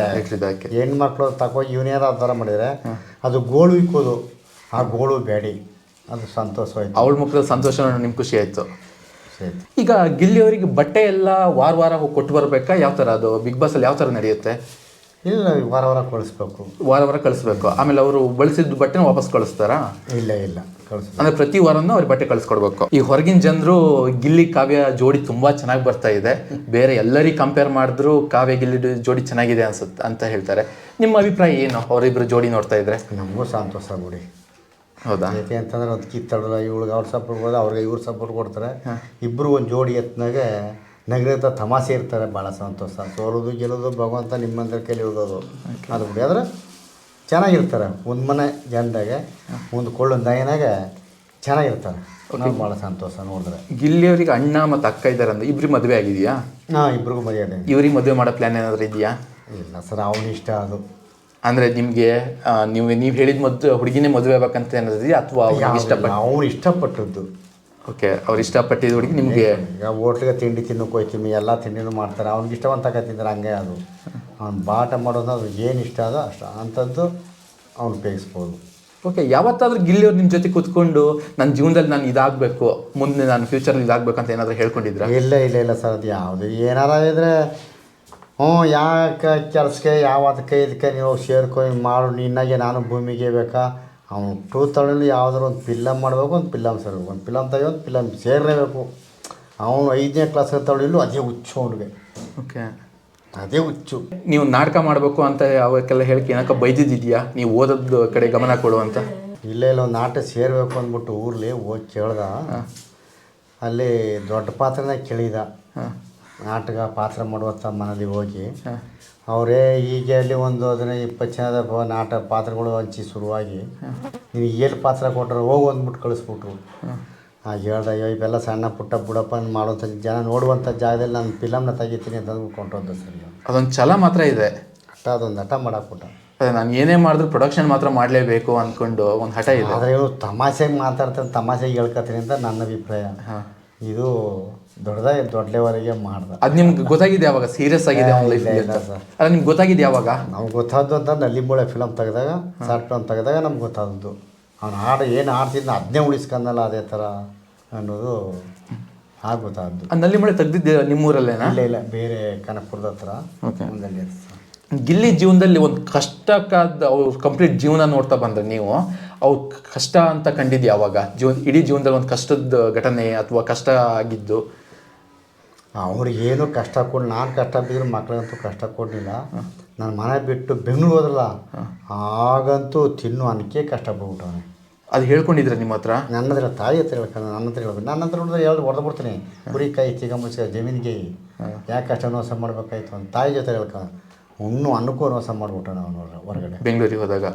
ಹೆಣ್ಮಕ್ಳು ತಗೋ ಇವನೇನೋ ಆ ಥರ ಮಾಡಿದರೆ ಅದು ಗೋಳು ಇಕ್ಕೋದು ಆ ಗೋಳು ಬೇಡಿ. ಅದು ಸಂತೋಷವಾಯ್ತು. ಅವಳ ಮಕ್ಕಳ ಸಂತೋಷ ನಿಮ್ಗೆ ಖುಷಿ ಆಯಿತು. ಈಗ ಗಿಲ್ಲಿ ಅವರಿಗೆ ಬಟ್ಟೆ ಎಲ್ಲ ವಾರ ವಾರ ಹೋಗಿ ಕೊಟ್ಟು ಬರಬೇಕಾ? ಯಾವ ಥರ ಅದು? ಬಿಗ್ ಬಾಸಲ್ಲಿ ಯಾವ ಥರ ನಡೆಯುತ್ತೆ? ಇಲ್ಲ ವಾರ ವಾರ ಕಳಿಸ್ಬೇಕು. ವಾರ ವಾರ ಕಳಿಸ್ಬೇಕು. ಆಮೇಲೆ ಅವರು ಬಳಸಿದ್ದು ಬಟ್ಟೆನ ವಾಪಸ್ ಕಳಿಸ್ತಾರಾ? ಇಲ್ಲ ಇಲ್ಲ. ಕಳಿಸ್ ಅಂದ್ರೆ ಪ್ರತಿ ವಾರನೂ ಅವ್ರ ಬಟ್ಟೆ ಕಳಿಸ್ಕೊಡ್ಬೇಕು. ಈ ಹೊರಗಿನ ಜನರು ಗಿಲ್ಲಿ ಕಾವ್ಯ ಜೋಡಿ ತುಂಬಾ ಚೆನ್ನಾಗಿ ಬರ್ತಾ ಇದೆ. ಬೇರೆ ಎಲ್ಲರಿಗೆ ಕಂಪೇರ್ ಮಾಡಿದ್ರು ಕಾವ್ಯ ಗಿಲ್ಲಿ ಜೋಡಿ ಚೆನ್ನಾಗಿದೆ ಅನ್ಸುತ್ತೆ ಅಂತ ಹೇಳ್ತಾರೆ. ನಿಮ್ಮ ಅಭಿಪ್ರಾಯ ಏನು? ಅವರಿಬ್ಬರು ಜೋಡಿ ನೋಡ್ತಾ ಇದ್ರೆ? ನಮಗೂ ಸಂತೋಷ ಬಿಡಿ. ಹೌದಾ? ಯಾಕೆ ಅಂತಂದ್ರೆ ಅದು ಕಿತ್ತಡಲ್ಲ ಇವಳಿಗೆ ಅವ್ರ ಸಪೋರ್ಟ್ ಕೊಡೋದು ಅವ್ರಿಗೆ ಇವ್ರ ಸಪೋರ್ಟ್ ಕೊಡ್ತಾರೆ. ಇಬ್ಬರು ಒಂದು ಜೋಡಿ ಎತ್ತಿನಾಗೆ ನಗರದ ತಮಾಷೆ ಇರ್ತಾರೆ ಭಾಳ ಸಂತೋಷ. ಸೋಲೋದು ಗೆಲ್ಲೋದು ಭಗವಂತ ನಿಮ್ಮಂತ ಕೈಲಿ ಹೋಗೋದು ಅದು ಬಿಡಿ. ಆದ್ರೆ ಚೆನ್ನಾಗಿರ್ತಾರೆ. ಒಂದು ಮನೆ ಜನದಾಗ ಒಂದು ಕೊಳ್ಳು ದಯನಾಗ ಚೆನ್ನಾಗಿರ್ತಾರೆ. ನಾವು ಭಾಳ ಸಂತೋಷ ನೋಡಿದ್ರೆ. ಗಿಲ್ಲಿಯವರಿಗೆ ಅಣ್ಣ ಮತ್ತು ಅಕ್ಕ ಇದ್ದಾರೆ ಅಂದ್ರೆ ಇಬ್ರಿಗೆ ಮದುವೆ ಆಗಿದೆಯಾ? ಹಾಂ ಮದುವೆ ಆದ ಇವ್ರಿಗೆ ಮದುವೆ ಮಾಡೋ ಪ್ಲ್ಯಾನ್ ಏನಾದರೂ ಇದೆಯಾ? ಇಲ್ಲ ಸರ್ ಅವನ ಇಷ್ಟ ಅದು. ಅಂದರೆ ನಿಮಗೆ ನೀವು ನೀವು ಹೇಳಿದ ಮದ್ದು ಹುಡುಗಿನೇ ಮದುವೆ ಆಗ್ಬೇಕಂತ ಏನಾದ್ರೂ ಅಥವಾ ಇಷ್ಟಪಟ್ಟು ಅವ್ನು ಇಷ್ಟಪಟ್ಟದ್ದು. ಓಕೆ ಅವ್ರು ಇಷ್ಟಪಟ್ಟಿದ್ದು ಹುಡುಗಿ ನಿಮಗೆ? ಈಗ ಹೋಟ್ಲಿಗೆ ತಿಂಡಿ ತಿನ್ನೋಕೆ ಹೋಯ್ತೀವಿ ಎಲ್ಲ ತಿಂಡಿನೂ ಮಾಡ್ತಾರೆ. ಅವ್ನಿಗೆ ಇಷ್ಟವಂತ ಕತ್ತಿದ್ರೆ ಹಂಗೆ ಅದು. ಅವ್ನು ಬಾಟ ಮಾಡೋದು ಅದು ಏನು ಇಷ್ಟ ಅದೋ ಅಷ್ಟು. ಅಂಥದ್ದು ಅವ್ನು ಉಪಯೋಗಿಸ್ಬೋದು. ಓಕೆ ಯಾವತ್ತಾದ್ರೂ ಗಿಲ್ಲಿಯವ್ರು ನಿಮ್ಮ ಜೊತೆ ಕೂತ್ಕೊಂಡು ನನ್ನ ಜೀವನದಲ್ಲಿ ನಾನು ಇದಾಗಬೇಕು ಮುಂದೆ ನಾನು ಫ್ಯೂಚರಲ್ಲಿ ಇದಾಗಬೇಕು ಅಂತ ಏನಾದರೂ ಹೇಳ್ಕೊಂಡಿದ್ರೆ? ಇಲ್ಲ ಇಲ್ಲ ಇಲ್ಲ ಸರ್ ಅದು ಯಾವುದು. ಏನಾರ ಇದ್ರೆ ಹ್ಞೂ ಯಾಕೆ ಕೆಲಸಕ್ಕೆ ಯಾವ ಅದಕ್ಕೆ ಇದಕ್ಕೆ ನೀವು ಸೇರ್ಕೊ ಹಿಂಗ್ ಮಾಡು ನಿನ್ನಾಗೆ ನಾನು ಭೂಮಿಗೆ ಬೇಕಾ? ಅವ್ನು ಟೂ ತೌಸಂಡ್ ಯಾವ್ದಾರು ಒಂದು ಪಿಲ್ಲಮ್ ಮಾಡಬೇಕು ಒಂದು ಪಿಲ್ಲಮ್ ಸೇರಬೇಕು ಒಂದು ಪಿಲ್ಲಮ್ ತೆಗಿ ಒಂದು ಪಿಲ್ಲಮ್ ಸೇರಲೇಬೇಕು. ಅವನು ಐದನೇ ಕ್ಲಾಸ್ ತಗೊಳ್ಳಿಲ್ಲೂ ಅದೇ ಹುಚ್ಚು ಅವನಿಗೆ. ಓಕೆ. ಅದೇ ಹುಚ್ಚು. ನೀವು ನಾಟಕ ಮಾಡಬೇಕು ಅಂತ ಅವಕ್ಕೆಲ್ಲ ಹೇಳಿ ಏನಕ್ಕ ಬೈದಿದ್ದಿದೆಯಾ? ನೀವು ಓದೋದು ಕಡೆ ಗಮನ ಕೊಡು ಅಂತ. ಇಲ್ಲೇ ಇಲ್ಲ ಒಂದು ನಾಟಕ ಸೇರಬೇಕು ಅಂದ್ಬಿಟ್ಟು ಊರ್ಲಿ ಹೋಗಿ ಕೇಳ್ದ. ಅಲ್ಲಿ ದೊಡ್ಡ ಪಾತ್ರನೇ ಕೇಳಿದ. ನಾಟಕ ಪಾತ್ರ ಮಾಡುವಂಥ ಮನೇಲಿ ಹೋಗಿ. ಅವರೇ ಈಗ ಅಲ್ಲಿ ಒಂದು ಅದನ್ನ ಇಪ್ಪತ್ತು ಜನದ ನಾಟಕ ಪಾತ್ರಗಳು ಹಂಚಿ ಶುರುವಾಗಿ ನೀವು ಎಲ್ಲಿ ಪಾತ್ರ ಕೊಟ್ಟರು ಹೋಗಿ ಅಂದ್ಬಿಟ್ಟು ಕಳಿಸ್ಬಿಟ್ರು. ಆಗ ಹೇಳ್ದೆ ಅಯ್ಯೋ ಇವೆಲ್ಲ ಸಣ್ಣ ಪುಟ್ಟ ಬುಡಪ್ಪ ಮಾಡುವಂಥ ಜನ ನೋಡುವಂಥ ಜಾಗದಲ್ಲಿ ನಾನು ಫಿಲಮ್ನ ತೆಗಿತೀನಿ ಅಂತ ಅಂದ್ಬಿಟ್ಟು ಸರಿ ಅದೊಂದು ಛಲ ಮಾತ್ರ ಇದೆ. ಹಠ ಅದೊಂದು ಹಠ ಮಾಡಾಕ್ಬಿಟ್ಟ ಅದೇ ನಾನು ಏನೇ ಮಾಡಿದ್ರು ಪ್ರೊಡಕ್ಷನ್ ಮಾತ್ರ ಮಾಡಲೇಬೇಕು ಅಂದ್ಕೊಂಡು ಒಂದು ಹಠ ಇದೆ. ಆದರೆ ಇವನು ತಮಾಷೆಗೆ ಮಾತಾಡ್ತಾನೆ ತಮಾಷೆಗೆ ಹೇಳ್ಕೊತೀನಿ ಅಂತ ನನ್ನ ಅಭಿಪ್ರಾಯ. ಇದು ದೊಡ್ಡದಾಗಿ ದೊಡ್ಡ ಲೆವೆಲ್ಗೆ ಮಾಡ್ದ. ಅದು ನಿಮ್ಗೆ ಗೊತ್ತಾಗಿದೆ ಯಾವಾಗ? ಸೀರಿಯಸ್ ಆಗಿದೆ ಅವ್ನ ಲೈಫ್ ಸರ್. ಅಲ್ಲ ನಿಮ್ಗೆ ಗೊತ್ತಾಗಿದೆ ಯಾವಾಗ? ನಮ್ಗೆ ಗೊತ್ತಾದ್ದು ಅಂತ ನಲ್ಲಿಂಬೋಳೆ ಫಿಲಮ್ ತೆಗೆದಾಗ ಶಾರ್ಟ್ ಫಿಲಮ್ ತೆಗೆದಾಗ ನಮ್ಗೆ ಗೊತ್ತಾದದ್ದು ಅವ್ನು ಹಾಡು ಏನು ಆಡ್ತಿದ್ನ ಅದನ್ನೇ ಉಳಿಸ್ಕೊಂಡಲ್ಲ ಅದೇ ಥರ ಅನ್ನೋದು ಆಗ ಗೊತ್ತಾದ್ದು. ಆ ನಲ್ಲಿ ಮಳೆ ತೆಗ್ದಿದ್ದೆ ನಿಮ್ಮೂರಲ್ಲೇನಾ? ಇಲ್ಲ ಇಲ್ಲ ಬೇರೆ ಕನಕಪುರದ ಹತ್ರ ಗಿಲ್ಲಿ ಜೀವನದಲ್ಲಿ ಒಂದು ಕಷ್ಟಕ್ಕಾದ ಅವ್ರ ಕಂಪ್ಲೀಟ್ ಜೀವನ ನೋಡ್ತಾ ಬಂದ್ರೆ ನೀವು. ಅವ್ರು ಕಷ್ಟ ಅಂತ ಕಂಡಿದ್ದು ಯಾವಾಗ ಜೀವನ ಇಡೀ ಜೀವನದಲ್ಲಿ ಒಂದು ಕಷ್ಟದ ಘಟನೆ ಅಥವಾ ಕಷ್ಟ ಆಗಿದ್ದು? ಅವ್ರಿಗೆ ಏನು ಕಷ್ಟ ಕೊಡ್ ನಾನು ಕಷ್ಟ ಬಿದ್ದರೂ ಮಕ್ಕಳಿಗಂತೂ ಕಷ್ಟ ಕೊಡಲಿಲ್ಲ. ನಾನು ಮನೆ ಬಿಟ್ಟು ಬೆಂಗಳೂರು ಹೋದ್ರಲ್ಲ ಆಗಂತೂ ತಿನ್ನು ಅನ್ನಕ್ಕೆ ಕಷ್ಟ ಪಡ್ಬಿಟ್ಟವನೆ ಅದು ಹೇಳ್ಕೊಂಡಿದ್ರೆ ನಿಮ್ಮ ಹತ್ರ? ನನ್ನ ಹತ್ರ ತಾಯಿ ಹತ್ರ ಹೇಳ್ಕೊಂಡು ನನ್ನ ಹತ್ರ ಹೇಳ್ಬೇಕು. ನನ್ನ ಹತ್ರ ನೋಡಿದ್ರೆ ಹೇಳಿ ಹೊಡೆದು ಬಿಡ್ತೀನಿ. ಕುರಿ ಕೈ ಚಿಗ ಮುಚ್ಚ ಜಮೀನಿಗೆ ಯಾಕೆ ಕಷ್ಟ ನೋಸ ಮಾಡಬೇಕಾಯ್ತು ಅಂತ ತಾಯಿ ಜೊತೆ ಹೇಳ್ಕೊಂಡು ಹುಣ್ಣು ಅನ್ನಕ್ಕೂ ನೋಸ ಮಾಡಿಬಿಟ್ಟಾನೆ ಅವನು ಹೊರಗಡೆ. ಬೆಂಗಳೂರಿಗೆ ಹೋದಾಗ?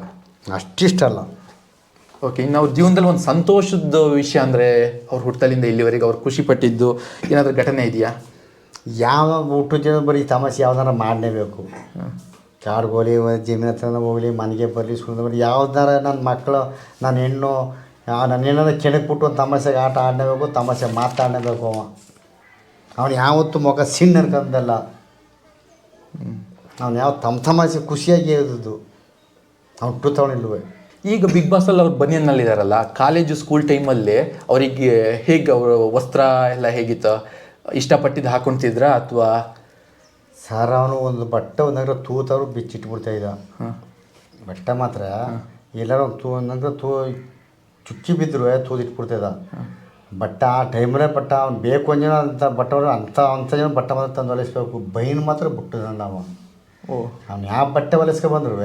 ಅಷ್ಟಿಷ್ಟಲ್ಲ. ಓಕೆ ಇನ್ನು ಅವ್ರ ಜೀವನದಲ್ಲಿ ಒಂದು ಸಂತೋಷದ ವಿಷಯ ಅಂದರೆ ಅವ್ರ ಹುಟ್ಟಲಿಂದ ಇಲ್ಲಿವರೆಗೆ ಅವ್ರು ಖುಷಿ ಪಟ್ಟಿದ್ದು ಏನಾದರೂ ಘಟನೆ ಇದೆಯಾ? ಯಾವ ಹುಟ್ಟು ಜನ ಬರೀ ತಮಾಷೆ ಯಾವ್ದಾರ ಮಾಡಲೇಬೇಕು. ಕಾಡ್ಗೋಲಿ ಜಮೀನ ಹತ್ರನ ಹೋಗಲಿ ಮನೆಗೆ ಬರಲಿ ಸ್ಕೂಲ್ ಬರಲಿ ಯಾವ್ದಾರ ನನ್ನ ಮಕ್ಕಳು ನನ್ನ ಹೆಣ್ಣು ನನ್ನ ಹೆಣ್ಣನ್ನು ಕೆಣಕ್ಬಿಟ್ಟು ಒಂದು ತಮಾಷೆಗೆ ಆಟ ಆಡಲೇಬೇಕು ತಮಾಷೆ ಮಾತಾಡಲೇಬೇಕು ಅವ. ಅವನು ಯಾವತ್ತೂ ಮುಖ ಸಿನ್ ಅನ್ಕೊಂಡಲ್ಲ ಅವ್ನು ಯಾವ ತಮ್ಮ ತಮಾಷೆ ಖುಷಿಯಾಗಿ ಇರೋದು ಅವ್ನು ಟೂ ತಗೊಂಡಿಲ್ವೇ ಈಗ ಬಿಗ್ ಬಾಸಲ್ಲಿ ಅವ್ರು ಬನಿಯನ್ನಲ್ಲಿದ್ದಾರಲ್ಲ ಕಾಲೇಜು ಸ್ಕೂಲ್ ಟೈಮಲ್ಲಿ ಅವರಿಗೆ ಹೇಗೆ ಅವ್ರ ವಸ್ತ್ರ ಎಲ್ಲ ಹೇಗಿತ್ತು? ಇಷ್ಟಪಟ್ಟಿದ್ದು ಹಾಕೊಂತಿದ್ರ ಅಥವಾ? ಸರ್ ಅವನು ಒಂದು ಬಟ್ಟೆ ಒಂದಾಗ್ರೆ ತೂತವ್ರು ಬಿಚ್ಚಿಟ್ಬಿಡ್ತಾ ಇದ್ದ. ಬಟ್ಟೆ ಮಾತ್ರ ಎಲ್ಲರೂ ಒಂದು ತೂ ಒಂದಂದ್ರೆ ತೂ ಚುಕ್ಕಿ ಬಿದ್ದರು ತೂದಿಟ್ಬಿಡ್ತಿದ್ದ ಬಟ್ಟ ಆ ಟೈಮಲ್ಲೇ ಬಟ್ಟೆ ಅವ್ನು ಬೇಕು ಅಂಜನ ಅಂತ ಬಟ್ಟೆ ಅಂಥ ಅಂಥ ಜನ ಬಟ್ಟೆ ಮಾತ್ರ ತಂದು ಹೊಲಿಸ್ಬೇಕು. ಬೈನ್ ಮಾತ್ರ ಬಿಟ್ಟಿದ ನಾವು ಓ. ಅವ್ನು ಯಾವ ಬಟ್ಟೆ ಹೊಲಿಸ್ಕೊ ಬಂದ್ರು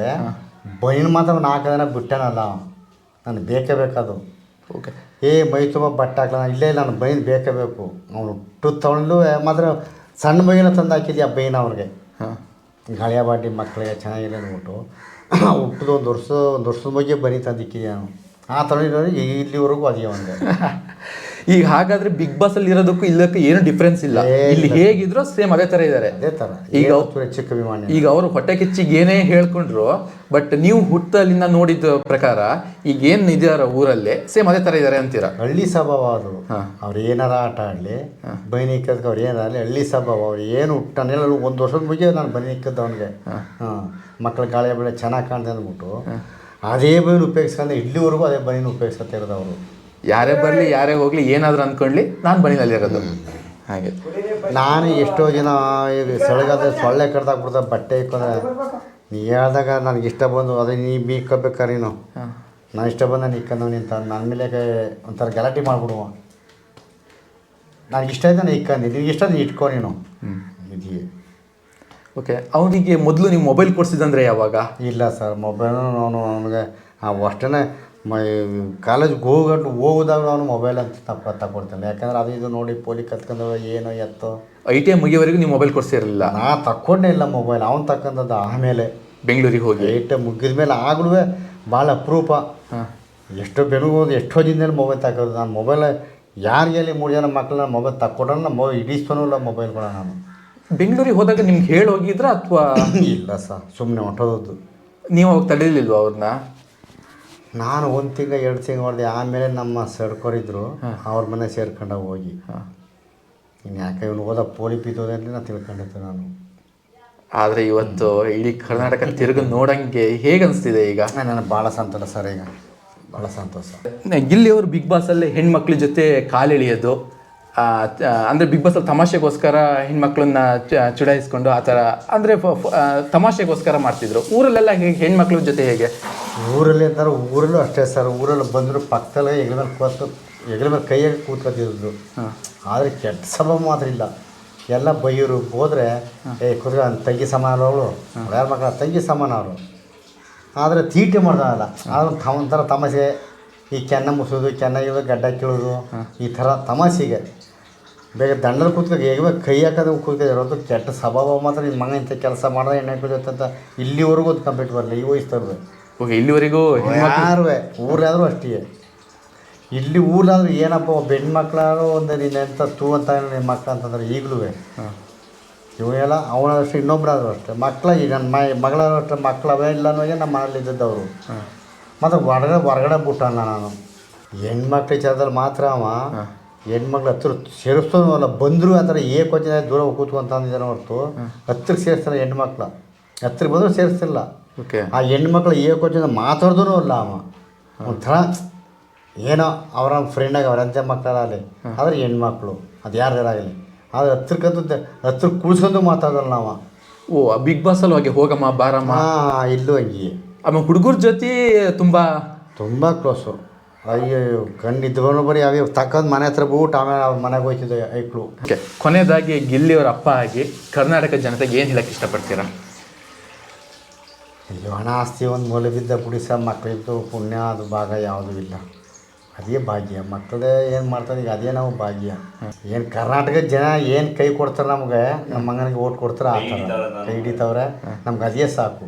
ಬೈನ್ ಮಾತ್ರ ನಾಲ್ಕು ದಿನ ಬಿಟ್ಟನಲ್ಲ? ನನಗೆ ಬೇಕೇ ಬೇಕದು. ಓಕೆ. ಏ ಮೈ ತುಂಬ ಬಟ್ಟೆ ಹಾಕ್ಲ. ಇಲ್ಲೇ ಇಲ್ಲ ನಾನು ಬೈನ್ ಬೇಕೇ ಬೇಕು. ಅವನು ಹುಟ್ಟು ತೊಗೊಂಡು ಮಾತ್ರ ಸಣ್ಣ ಬೈನ ತಂದು ಹಾಕಿದ್ಯಾ ಬೈನ್ ಅವ್ರಿಗೆ ಹಾಂ. ಗಾಳಿಯ ಬಾಟಿ ಮಕ್ಕಳಿಗೆ ಚೆನ್ನಾಗಿಲ್ಲ ಅಂದ್ಬಿಟ್ಟು. ಹುಟ್ಟಿದ ಒಂದು ವರ್ಷ ಒಂದು ವರ್ಷದ ಬಗ್ಗೆ ಬರೀ ತಂದಿಕ್ಕಿದ್ಯಾ ನಾನು ಆ ಥರ ಇಲ್ಲಿವರೆಗೂ ಅದೇ ಒಂದೇ ಈಗ ಹಾಗಾದ್ರೆ ಬಿಗ್ ಬಾಸ್ ಅಲ್ಲಿ ಇರೋದಕ್ಕೂ ಇಲ್ಲಕ್ಕೂ ಏನು ಡಿಫ್ರೆನ್ಸ್ ಇಲ್ಲ. ಇಲ್ಲಿ. ಹೇಗಿದ್ರು ಸೇಮ್ ಅದೇ ತರ ಇದ್ದಾರೆ ಅದೇ ಥರ ಈಗ ಈಗ ಅವರು ಹೊಟ್ಟೆ ಕಿಚ್ಚಿಗೆ ಏನೇ ಹೇಳ್ಕೊಂಡ್ರು ಬಟ್ ನೀವು ಹುಟ್ಟಲಿಂದ ನೋಡಿದ ಪ್ರಕಾರ ಈಗ ಏನ್ ಇದಾರ ಊರಲ್ಲಿ ಸೇಮ್ ಅದೇ ತರ ಇದಾರೆ ಅಂತೀರಾ? ಹಳ್ಳಿ ಸ್ವಭಾವ ಅದು. ಅವ್ರು ಏನಾರ ಆಟ ಆಡ್ಲಿ ಬೈನಿ ಇಕ್ಕದಕ್ಕೆ ಅವ್ರು ಏನಾರಲಿ ಹಳ್ಳಿ ಸ್ವಭಾವ. ಅವ್ರು ಏನು ಹುಟ್ಟಾನೆಲ್ಲ ಒಂದು ವರ್ಷದ ಮುಗಿ ನಾನು ಬೈನಿ ಅವನ್ಗೆ. ಮಕ್ಕಳ ಗಾಳಿ ಬೆಳೆ ಚೆನ್ನಾಗಿ ಕಾಣ್ದೆ ಅಂದ್ಬಿಟ್ಟು ಅದೇ ಬೈನ್ ಉಪಯೋಗಿಸ್ಕೊಂಡು ಇಲ್ಲಿವರೆಗೂ ಅದೇ ಬೈನ್ ಉಪಯೋಗಿಸ್ತಾ ಇರೋದು ಅವರು. ಯಾರೇ ಬರಲಿ ಯಾರೇ ಹೋಗ್ಲಿ ಏನಾದರೂ ಅನ್ಕೊಂಡ್ಲಿ ನಾನು ಬಣಿನಲ್ಲಿ ಇರೋದು. ಹಾಗೆ. ನಾನು ಎಷ್ಟೋ ಜನ ಈಗ ಸೊಳ್ಳೆ ಸೊಳ್ಳೆ ಕಡ್ದಾಕ್ಬಿಡ್ತಾರೆ ಬಟ್ಟೆ ಇಕ್ಕೊಂಡ್ರೆ ನೀ ಹೇಳ್ದಾಗ ನನಗೆ ಇಷ್ಟ ಬಂದು ಅದೇ ನೀ ಮೀಕೋಬೇಕಾರೆ ನೀನು? ನಾನು ಇಷ್ಟ ಬಂದ ನಾನು ಇಕ್ಕಂದವನಿ ನಿಂತ ನನ್ನ ಮೇಲೆ ಒಂಥರ ಗಲಾಟೆ ಮಾಡ್ಬಿಡುವ. ನನಗೆ ಇಷ್ಟ ಆಯ್ತು ನಾನು ಇಕ್ಕಂದು ನಿನಗೆ ಇಷ್ಟ ನೀನು ಇಟ್ಕೋ ನೀನು. ಇದೀಯ. ಓಕೆ ಅವನಿಗೆ ಮೊದಲು ನೀವು ಮೊಬೈಲ್ ಕೊಡ್ಸಿದ್ದಂದ್ರೆ ಯಾವಾಗ? ಇಲ್ಲ ಸರ್ ಮೊಬೈಲ್ ಅವನು ಅವನಿಗೆ ಅಷ್ಟೇ ಮೈ ಕಾಲೇಜ್ಗೆ ಹೋಗಂಟು ಹೋಗೋದಾಗ ಅವನು ಮೊಬೈಲ್ ಅಂತ ತಪ್ಪ ತಗೊಳ್ತೇನೆ ಯಾಕಂದ್ರೆ ಅದು ಇದು ನೋಡಿ ಪೋಲಿ ಕತ್ಕೊಂಡು ಏನು ಎತ್ತೋ? ಐ ಟಿ ಐ ಮುಗಿಯೋವರೆಗೂ ನೀವು ಮೊಬೈಲ್ ಕೊಡ್ಸಿರಲಿಲ್ಲ ನಾ ತಕ್ಕೊಂಡೇ ಇಲ್ಲ ಮೊಬೈಲ್ ಅವ್ನು ತಕ್ಕಂಥದ್ದು ಆಮೇಲೆ ಬೆಂಗಳೂರಿಗೆ ಹೋಗಿ. ಐ ಮುಗಿದ ಮೇಲೆ ಆಗ್ಲೂ ಭಾಳ ಅಪರೂಪ. ಎಷ್ಟೋ ಬೆಳಗ್ಗೆ ಹೋಗಿ ಎಷ್ಟೋ ದಿನದಲ್ಲಿ ಮೊಬೈಲ್ ತಗೋದು ನಾನು ಮೊಬೈಲ್ ಯಾರಿಗೆ ಅಲ್ಲಿ ಮೂರು ಜನ ಮಕ್ಕಳನ್ನ ಮೊಬೈಲ್ ತಕ್ಕೊಡೋಣ ನಮ್ಮ ಮೊಬೈಲ್ ಇಡಿಸ್ತಾನೂ ಇಲ್ಲ ಕೂಡ ನಾನು. ಬೆಂಗಳೂರಿಗೆ ಹೋದಾಗ ನಿಮ್ಗೆ ಹೇಳಿ ಹೋಗಿದ್ರ ಅಥವಾ? ಇಲ್ಲ ಸರ್ ಸುಮ್ಮನೆ ಹೊಂಟೋದದ್ದು. ನೀವು ಅವಾಗ ತಡೆಯಲಿಲ್ವ ಅವ್ರನ್ನ ನಾನು ಒಂದು ತಿಂಗ ಎರಡು ತಿಂಗಳು ಹೊಡೆದೆ ಆಮೇಲೆ ನಮ್ಮ ಸಡ್ಕೊರಿದ್ರು ಅವ್ರ ಮನೆ ಸೇರ್ಕೊಂಡ ಹೋಗಿ. ಇನ್ನು ಯಾಕೆ ಇವನು ಹೋದ ಪೋಲಿ ಪಿತೋದೆ ಅಂತ ನಾನು ತಿಳ್ಕೊಂಡಿದ್ದೆ ನಾನು. ಆದರೆ ಇವತ್ತು ಇಡೀ ಕರ್ನಾಟಕ ತಿರುಗಿ ನೋಡೋಂಗೆ ಹೇಗೆ ಅನಿಸ್ತಿದೆ ಈಗ? ನನಗೆ ಭಾಳ ಸಂತೋಷ ಸರ್ ಈಗ. ಭಾಳ ಸಂತೋಷ. ಗಿಲ್ಲಿ ಅವರು ಬಿಗ್ ಬಾಸಲ್ಲಿ ಹೆಣ್ಮಕ್ಳ ಜೊತೆ ಕಾಲೆಳೆಯೋದು ಅಂದ್ರೆ ಬಿಗ್ ಬಾಸಲ್ಲಿ ತಮಾಷೆಗೋಸ್ಕರ ಹೆಣ್ಮಕ್ಳನ್ನ ಚುಡಾಯಿಸ್ಕೊಂಡು ಆ ಥರ ಅಂದರೆ ತಮಾಷೆಗೋಸ್ಕರ ಮಾಡ್ತಿದ್ರು. ಊರಲ್ಲೆಲ್ಲ ಹೇಗೆ ಹೆಣ್ಮಕ್ಳ ಜೊತೆ ಹೇಗೆ? ಊರಲ್ಲಿ ಅಂತಾರೆ ಊರಲ್ಲೂ ಅಷ್ಟೇ ಸರ್ ಊರಲ್ಲಿ ಬಂದರು ಪಕ್ಕದಲ್ಲೇ ಹೆಗಲ ಮೇಲೆ ಕೂತು ಹೆಗಲ ಮೇಲೆ ಕೈಯಾಗೆ ಕೂತ್ಕೊತಿದ್ರು. ಆದರೆ ಕೆಟ್ಟ ಸಮ ಮಾತ್ರ ಇಲ್ಲ. ಎಲ್ಲ ಬೈಯೋರು ಹೋದರೆ ಏ ಕುದುರೆ ತಂಗಿ ಸಮಾನ ಅವಳು. ಯಾರ ಮಕ್ಕಳ ತಂಗಿ ಸಮಾನ ಅವರು ಆದರೆ ತೀಟೆ ಮಾಡ್ದಾನಲ್ಲ ಆದ್ರೆ ಒಂಥರ ತಮಾಷೆ. ಈ ಕೆನ್ನ ಮುಸೋದು ಕೆನ್ನಾಗಿರೋದು ಗಡ್ಡ ಕೀಳೋದು ಈ ಥರ ತಮಾಷೆಗೆ. ಬೇಗ ದಂಡದ ಕೂತ್ಕೊ ಹೇಗೆ ಕೈ ಹಾಕೋದು ಕೂತ್ಕೊಂಡಿರೋದು ಕೆಟ್ಟ ಸ್ವಭಾವ ಮಾತ್ರ ನಿಮ್ಮ ಮಗ ಇಂಥ ಕೆಲಸ ಮಾಡಿದ್ರೆ ಎಣ್ಣೆ ಕುದಿಯುತ್ತೆ ಅಂತ ಇಲ್ಲಿವರೆಗೂ ಅದು ಕಂಪ್ಲೀಟ್ ಬರಲ್ಲ ಈ ವಯಸ್ಸವ್ರು ಓಕೆ ಇಲ್ಲಿವರೆಗೂ ಯಾರು ಊರಾದರೂ ಅಷ್ಟೇ ಇಲ್ಲಿ ಊರಾದ್ರೂ ಏನಪ್ಪ ಒಬ್ಬ ಹೆಣ್ಮಕ್ಳಾದ್ರೂ ಒಂದು ನೀನು ಎಂಥ ತೂ ಅಂತ ನಿಮ್ಮ ಮಕ್ಳು ಅಂತಂದ್ರೆ ಈಗಲೂ ಇವೆಲ್ಲ ಅವನಷ್ಟು ಇನ್ನೊಬ್ಬರಾದ್ರು ಅಷ್ಟೇ. ಮಕ್ಕಳ ಈಗ ನನ್ನ ಮೈ ಮಗಳಾದ್ರೂ ಅಷ್ಟೇ ಮಕ್ಕಳವೇ ಇಲ್ಲ ಅನ್ನೋಗೆ ನಮ್ಮ ಮನೇಲಿ ಇದ್ದದ್ದವರು ಮತ್ತು ಹೊರಗಡೆ ಹೊರಗಡೆ ಬಿಟ್ಟಲ್ಲ ನಾನು. ಹೆಣ್ಮಕ್ಳ ವಿಚಾರದಲ್ಲಿ ಮಾತ್ರ ಅವ ಹೆಣ್ಮಕ್ಳು ಹತ್ರ ಸೇರಿಸ್ತೋನು ಅಲ್ಲ ಬಂದರೂ ಆ ಥರ ಏ ಕೊಚ್ಚಿನ ದೂರ ಕೂತ್ಕೊಂತ ಅಂದಿದ್ದಾನೆ ಹೊರತು ಹತ್ತಿರ ಸೇರಿಸ್ತಾರೆ ಹೆಣ್ಮಕ್ಳು. ಹತ್ತಿರ ಬಂದರೂ ಸೇರಿಸ್ತಿಲ್ಲ. ಓಕೆ. ಆ ಹೆಣ್ಮಕ್ಳು ಏ ಕೊಚ್ಚಿನ ಮಾತಾಡ್ದೂ ಅಲ್ಲ ಅವ. ಒಂಥರ ಏನೋ ಅವರ ಫ್ರೆಂಡಾಗ ಅವ್ರ ಅಂತ ಮಕ್ಕಳಾಗಲಿ ಆದರೆ ಹೆಣ್ಮಕ್ಳು ಅದು ಯಾರ್ದಾರಾಗಲಿ ಆದರೆ ಹತ್ತಿರಕ್ಕಂತ ಹತ್ತಿರ ಕುಳ್ಸ್ಕೊಂಡು ಮಾತಾಡೋಲ್ಲ ನಾವು ಓ ಬಿಗ್ ಬಾಸಲ್ಲಿ ಹೋಗಿ ಹೋಗಮ್ಮ ಬಾರಮ್ಮ? ಇಲ್ಲೂ ಹಂಗೆ. ಆಮೇಲೆ ಹುಡುಗರ ಜೊತೆ ತುಂಬ ತುಂಬ ಕ್ಲೋಸು ಅಯ್ಯೋ ಕಣ್ಣು ಇದ್ಕೊಂಡು ಬರೀ ಅವೇ ತಕ್ಕಂದು ಮನೆ ಹತ್ರ ಬೂಟ್ ಆಮೇಲೆ ಅವ್ರ ಮನೆಗೆ ಹೋಯ್ತಿದ್ದೆ ಐಕ್ಳು ಓಕೆ ಕೊನೆಯದಾಗಿ ಗಿಲ್ಲಿಯವರ ಅಪ್ಪ ಆಗಿ ಕರ್ನಾಟಕ ಜನತೆಗೆ ಏನು ಹೇಳಕ್ಕೆ ಇಷ್ಟಪಡ್ತೀರಾ? ಅಯ್ಯೋ ಹಣ ಆಸ್ತಿ ಒಂದು ಮೂಲೆ ಬಿದ್ದ ಪುಡಿಸ ಮಕ್ಕಳಿದ್ದು ಪುಣ್ಯ ಅದು ಭಾಗ ಯಾವುದೂ ಇಲ್ಲ. ಅದೇ ಭಾಗ್ಯ ಮಕ್ಕಳೇ ಏನು ಮಾಡ್ತಾರೆ ಈಗ ಅದೇ ನಾವು ಭಾಗ್ಯ. ಏನು ಕರ್ನಾಟಕದ ಜನ ಏನು ಕೈ ಕೊಡ್ತಾರೆ ನಮಗೆ ನಮ್ಮ ಮಗನಿಗೆ ಓಟ್ ಕೊಡ್ತಾರೆ ಆ ಥರ. ಕೈ ಹಿಡಿತವ್ರೆ ನಮ್ಗೆ ಅದೇ ಸಾಕು.